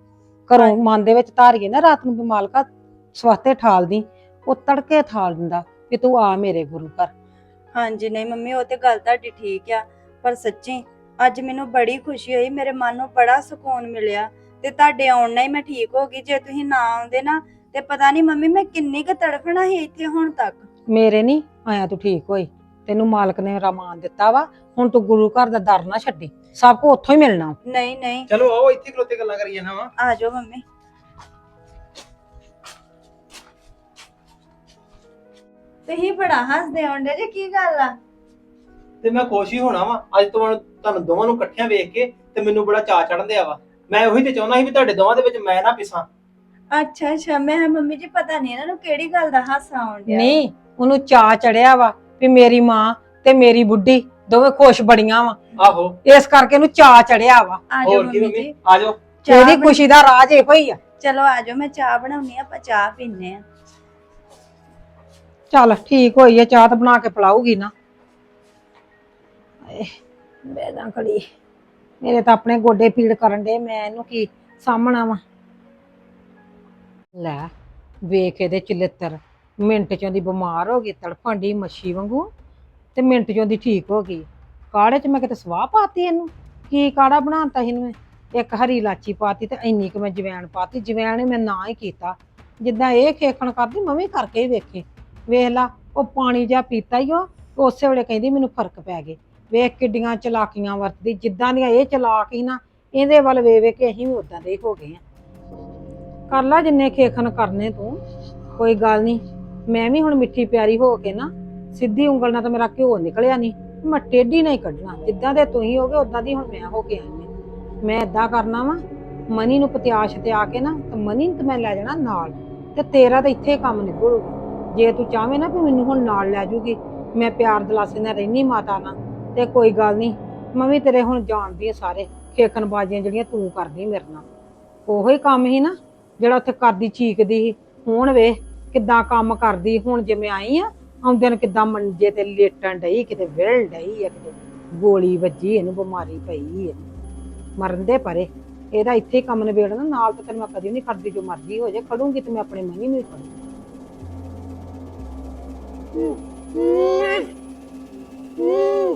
ਘਰੋਂ। ਮਨ ਦੇ ਵਿੱਚ ਧਾਰੀਏ ਨਾ ਰਾਤ ਨੂੰ ਵੀ ਮਾਲਕਾ ਸਵਸਤੇ ਠਾਲਦੀ ਉਹ ਤੜਕੇ ਠਾਲ ਦਿੰਦਾ ਕਿ ਤੂੰ ਆ ਮੇਰੇ ਗੁਰੂ ਘਰ। ਹਾਂਜੀ ਨਹੀਂ ਮੰਮੀ ਉਹ ਤੇ ਗੱਲ ਤੁਹਾਡੀ ਠੀਕ ਆ ਪਰ ਸੱਚੀ ਅੱਜ ਮੈਨੂੰ ਬੜੀ ਖੁਸ਼ੀ ਹੋਈ ਮੇਰੇ ਮਨ ਨੂੰ ਬੜਾ ਸਕੂਨ ਮਿਲਿਆ ਤੇ ਤੁਹਾਡੇ ਆਉਣ ਨਾਲ ਹੀ ਮੈਂ ਠੀਕ ਹੋ ਗਈ। ਜੇ ਤੁਸੀਂ ਨਾ ਆਉਂਦੇ ਨਾ ਤੇ ਪਤਾ ਨਹੀਂ ਮੰਮੀ ਮੈਂ ਕਿੰਨੀ ਕੁ ਤੜਫਣਾ ਸੀ ਇੱਥੇ ਹੁਣ ਤੱਕ। ਮੇਰੇ ਨਹੀਂ ਆਇਆ ਤੂੰ ਠੀਕ ਹੋਈ। ਤੈਨੂੰ ਮਾਲਕ ਨੇ ਰਮਾਨ ਦਿੱਤਾ ਵਾ ਹੁਣ ਤੂੰ ਗੁਰੂ ਘਰ ਦਾ ਦਰ ਨਾ ਛੱਡੀ ਸਭ ਕੋ ਉੱਥੋਂ ਹੀ ਮਿਲਣਾ। ਨਹੀਂ ਨਹੀਂ। ਚਲੋ ਆਓ ਇੱਥੇ ਖਲੋਤੇ ਗੱਲਾਂ ਕਰੀਏ ਨਾ ਵਾ। ਆ ਜਾਓ ਮੰਮੀ। ਤੁਸੀਂ ਬੜਾ ਹੱਸਦੇ ਹੁੰਦੇ ਜੇ ਕੀ ਗੱਲ ਆ? ਤੇ ਮੈਂ ਖੁਸ਼ ਹੀ ਹੋਣਾ ਵਾ। ਅੱਜ ਤੁਹਾਨੂੰ ਤੁਹਾਨੂੰ ਦੋਵਾਂ ਨੂੰ ਇਕੱਠਿਆਂ ਵੇਖ ਕੇ ਤੇ ਮੈਨੂੰ ਬੜਾ ਚਾਅ ਚੜਨ ਦਿਆ ਵਾ। ਮੈਂ ਉਹੀ ਤੇ ਚਾਹੁੰਦਾ ਸੀ ਵੀ ਤੁਹਾਡੇ ਦੋਵਾਂ ਦੇ ਵਿੱਚ ਮੈਂ ਨਾ ਪਿਸਾਂ। ਅੱਛਾ ਅੱਛਾ। ਮੈਂ ਕਿਹਾ, ਮੰਮੀ ਜੀ ਪਤਾ ਨਹੀਂ ਇਹਨਾਂ ਨੂੰ ਕਿਹੜੀ ਗੱਲ ਦਾ ਹਾਸਾ ਆਉਣ ਡਿਆ। ਨਹੀਂ ਉਹਨੂੰ ਚਾਅ ਚੜਿਆ ਵਾ ਵੀ ਮੇਰੀ ਮਾਂ ਤੇ ਮੇਰੀ ਬੁੱਢੀ ਦੋਵੇਂ ਖੁਸ਼ ਬੜੀਆਂ ਵਾ। ਆਹੋ। ਇਸ ਕਰਕੇ ਉਹਨੂੰ ਚਾਅ ਚੜਿਆ ਵਾ। ਆ ਜਾਓ ਹੋਰ ਕੀ ਮੰਮੀ ਆ ਜਾਓ। ਚਾਹ ਇਹਦੀ ਬਣਾ- ਖੁਸ਼ੀ ਦਾ ਰਾਜ ਇਹੋ ਹੀ ਆ। ਚਲੋ ਆ ਜਾਓ ਮੈਂ ਚਾਹ ਬਣਾਉਣੀ ਆ ਆਪਾਂ ਚਾਹ ਪੀਨੇ ਆ। ਚੱਲ ਠੀਕ ਹੋਈ ਹੈ ਚਾਹ ਤਾਂ ਬਣਾ ਕੇ ਪਿਲਾਊਗੀ ਨਾ। ਏ ਬੈਦਾਂ ਖੜੀ। ਮੇਰੇ ਤਾਂ ਆਪਣੇ ਗੋਡੇ ਪੀੜ ਕਰਨ ਦੇ ਮੈਂ ਇਹਨੂੰ ਕੀ ਸਾਹਮਣਾ ਵਾ। ਲੈ ਵੇਖ ਇਹਦੇ ਚਲਿੱਤਰ। ਮਿੰਟ ਚੋਂ ਦੀ ਬਿਮਾਰ ਹੋ ਗਈ ਤੜਫਣ ਦੀ ਮੱਛੀ ਵਾਂਗੂ, ਤੇ ਮਿੰਟ ਚੋਂ ਦੀ ਠੀਕ ਹੋ ਗਈ। ਕਾੜੇ 'ਚ ਮੈਂ ਕਿਤੇ ਸਵਾਹ ਪਾਤੀ ਇਹਨੂੰ? ਕੀ ਕਾੜਾ ਬਣਾਤਾ ਇਹਨੂੰ ਮੈਂ? ਇੱਕ ਹਰੀ ਇਲਾਚੀ ਪਾਤੀ ਤੇ ਇੰਨੀ ਕੁ ਮੈਂ ਜਵੈਣ ਪਾਤੀ, ਜਵੈਣ ਮੈਂ ਨਾ ਹੀ ਕੀਤਾ। ਜਿੱਦਾਂ ਇਹ ਖੇਖਣ ਕਰਦੀ, ਮੈਂ ਵੀ ਕਰਕੇ ਹੀ ਵੇਖੇ। ਵੇਖ ਲਾ, ਉਹ ਪਾਣੀ ਜਿਹਾ ਪੀਤਾ ਹੀ ਉਹ, ਉਸੇ ਵੇਲੇ ਕਹਿੰਦੀ ਮੈਨੂੰ ਫ਼ਰਕ ਪੈ ਗਿਆ। ਵੇਖ ਕਿੱਡੀਆਂ ਚਲਾਕੀਆਂ ਵਰਤਦੀ, ਜਿੱਦਾਂ ਦੀਆਂ ਇਹ ਚਲਾਕ ਹੀ ਨਾ, ਇਹਦੇ ਵੱਲ ਵੇ ਵੇ ਕੇ ਅਸੀਂ ਵੀ ਉਦਾਂ ਦੇ ਹੀ ਹੋ ਗਏ ਆ ਕਰ ਲਾ ਜਿੰਨੇ ਖੇਖਣ ਕਰਨੇ ਤੂੰ, ਕੋਈ ਗੱਲ ਨਹੀਂ। ਮੈਂ ਵੀ ਹੁਣ ਮਿੱਠੀ ਪਿਆਰੀ ਹੋ ਕੇ ਨਾ ਸਿੱਧੀ ਉਂਗਲ ਨਾਲ ਤਾਂ ਮੇਰਾ ਘਿਓ ਨਿਕਲਿਆ ਨਹੀਂ। ਮੈਂ ਟੇਢੀ ਨਹੀਂ ਕੱਢਣਾ। ਜਿੱਦਾਂ ਦੇ ਤੁਸੀਂ ਹੋਗੇ ਉਦਾਂ ਦੀ ਹੁਣ ਮੈਂ ਹੋ ਕੇ ਆਈ ਹਾਂ। ਮੈਂ ਇਦਾਂ ਕਰਨਾ ਵਾ, ਮਨੀ ਨੂੰ ਪਤਿਆਸ਼ ਤੇ ਆ ਕੇ ਨਾ, ਤੇ ਮਨੀ ਨੂੰ ਤੇ ਮੈਂ ਲੈ ਜਾਣਾ ਨਾਲ। ਤੇ ਤੇਰਾ ਤਾਂ ਇੱਥੇ ਕੰਮ ਨਿਕਲੂਗਾ ਜੇ ਤੂੰ ਚਾਹਵੇਂ ਨਾ ਵੀ ਮੈਨੂੰ ਹੁਣ ਨਾਲ ਲੈ ਜੂਗੀ, ਮੈਂ ਪਿਆਰ ਦਲਾਸੇ ਨਾਲ ਰਹਿਨੀ ਮਾਤਾ ਨਾਲ, ਤੇ ਕੋਈ ਗੱਲ ਨਹੀਂ। ਮੈਂ ਵੀ ਤੇਰੇ ਹੁਣ ਜਾਣਦੀ ਆ ਸਾਰੇ ਖੇਕਣ ਬਾਜੀਆਂ ਜਿਹੜੀਆਂ ਤੂੰ ਕਰਦੀ ਮੇਰੇ ਨਾਲ। ਉਹੋ ਹੀ ਕੰਮ ਹੀ ਨਾ, ਜਿਹੜਾ ਉੱਥੇ ਕਰਦੀ, ਚੀਕਦੀ ਸੀ। ਹੁਣ ਵੇ ਕਿੱਦਾਂ ਕੰਮ ਕਰਦੀ ਹੁਣ ਜਿਵੇਂ ਆਈ ਆ ਆਉਂਦੇ ਨੇ ਕਿੱਦਾਂ ਮੰਜੇ ਤੇ ਲੇਟਣ ਡਈ ਕਿਤੇ ਵਿਹਲ ਡਈ ਆ ਕਿਤੇ ਗੋਲੀ ਵੱਜੀ ਇਹਨੂੰ ਬਿਮਾਰੀ ਪਈ ਆ ਮਰਨ ਦੇ ਪਰੇ ਇਹਦਾ ਇੱਥੇ ਹੀ ਕੰਮ ਨਿਬੇੜਨਾ ਨਾਲ ਤਾਂ ਮੈਂ ਕਦੀ ਨਹੀਂ ਕਰਦੀ ਜੋ ਮਰਜ਼ੀ ਹੋ ਜਾਏ ਖੜੂੰਗੀ ਤੇ ਮੈਂ ਆਪਣੇ ਮਨੀ ਨਹੀਂ ਖੜੂੰਗੀ ਇਹ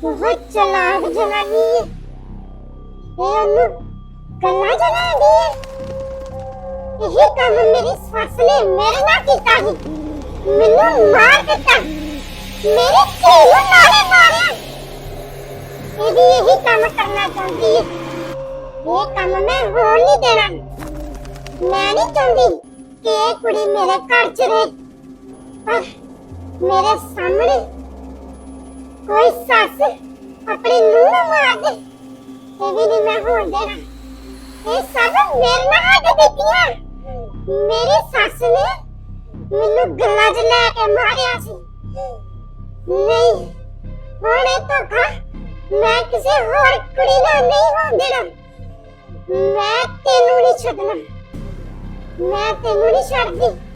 ਬਹੁਤ ਚਲਾਕ ਜਨਾਨੀ ਹੈ ਇਹ ਉਹਨੂੰ ਕੱਲਾ ਜਨਾਨੀ ਹੈ ਇਹ ਕੰਮ ਮੇਰੀ ਸੱਸ ਨੇ ਮੇਰੇ ਨਾਲ ਕੀਤਾ ਸੀ। ਮੈਨੂੰ ਮਾਰ ਦਿੱਤਾ। ਮੇਰੇ ਧੀ ਨੂੰ ਨਾਲੇ ਮਾਰਿਆ। ਇਹ ਵੀ ਇਹੀ ਕੰਮ ਕਰਨਾ ਚਾਹੁੰਦੀ ਹੈ। ਇਹ ਕੰਮ ਮੈਂ ਹੋਣ ਨਹੀਂ ਦੇਣਾ। ਮੈਂ ਨਹੀਂ ਚਾਹੁੰਦੀ ਕਿ ਇਹ ਕੁੜੀ ਮੇਰੇ ਘਰ ਚ ਰਹੇ। ਪਰ ਮੇਰੇ ਸਾਹਮਣੇ ਕੋਈ ਸੱਸ ਆਪਣੀ ਨੂੰਹ ਨੂੰ ਮਾਰ ਦੇ। ਇਹ ਵੀ ਨਹੀਂ ਮੈਂ ਹੋਣ ਦੇਣਾ। ਇਹ ਸਭ ਮੇਰੇ ਨਾਲ ਹੱਦ ਦਿੱਤੀਆਂ। ਮੇਰੀ ਸੱਸ ਨੇ ਮੈਨੂੰ ਗੱਲਾਂ 'ਚ ਲੈ ਕੇ ਮਾਰਿਆ ਸੀ। ਨਹੀਂ, ਹੁਣ ਇਹ ਧੋਖਾ ਮੈਂ ਕਿਸੇ ਹੋਰ ਕੁੜੀ ਨਾਲ ਨਹੀਂ ਹੋਣ ਦੇਣਾ। ਮੈਂ ਤੈਨੂੰ ਨਹੀਂ ਛੱਡਣਾ। ਮੈਂ ਤੈਨੂੰ ਨਹੀਂ ਛੱਡਦੀ।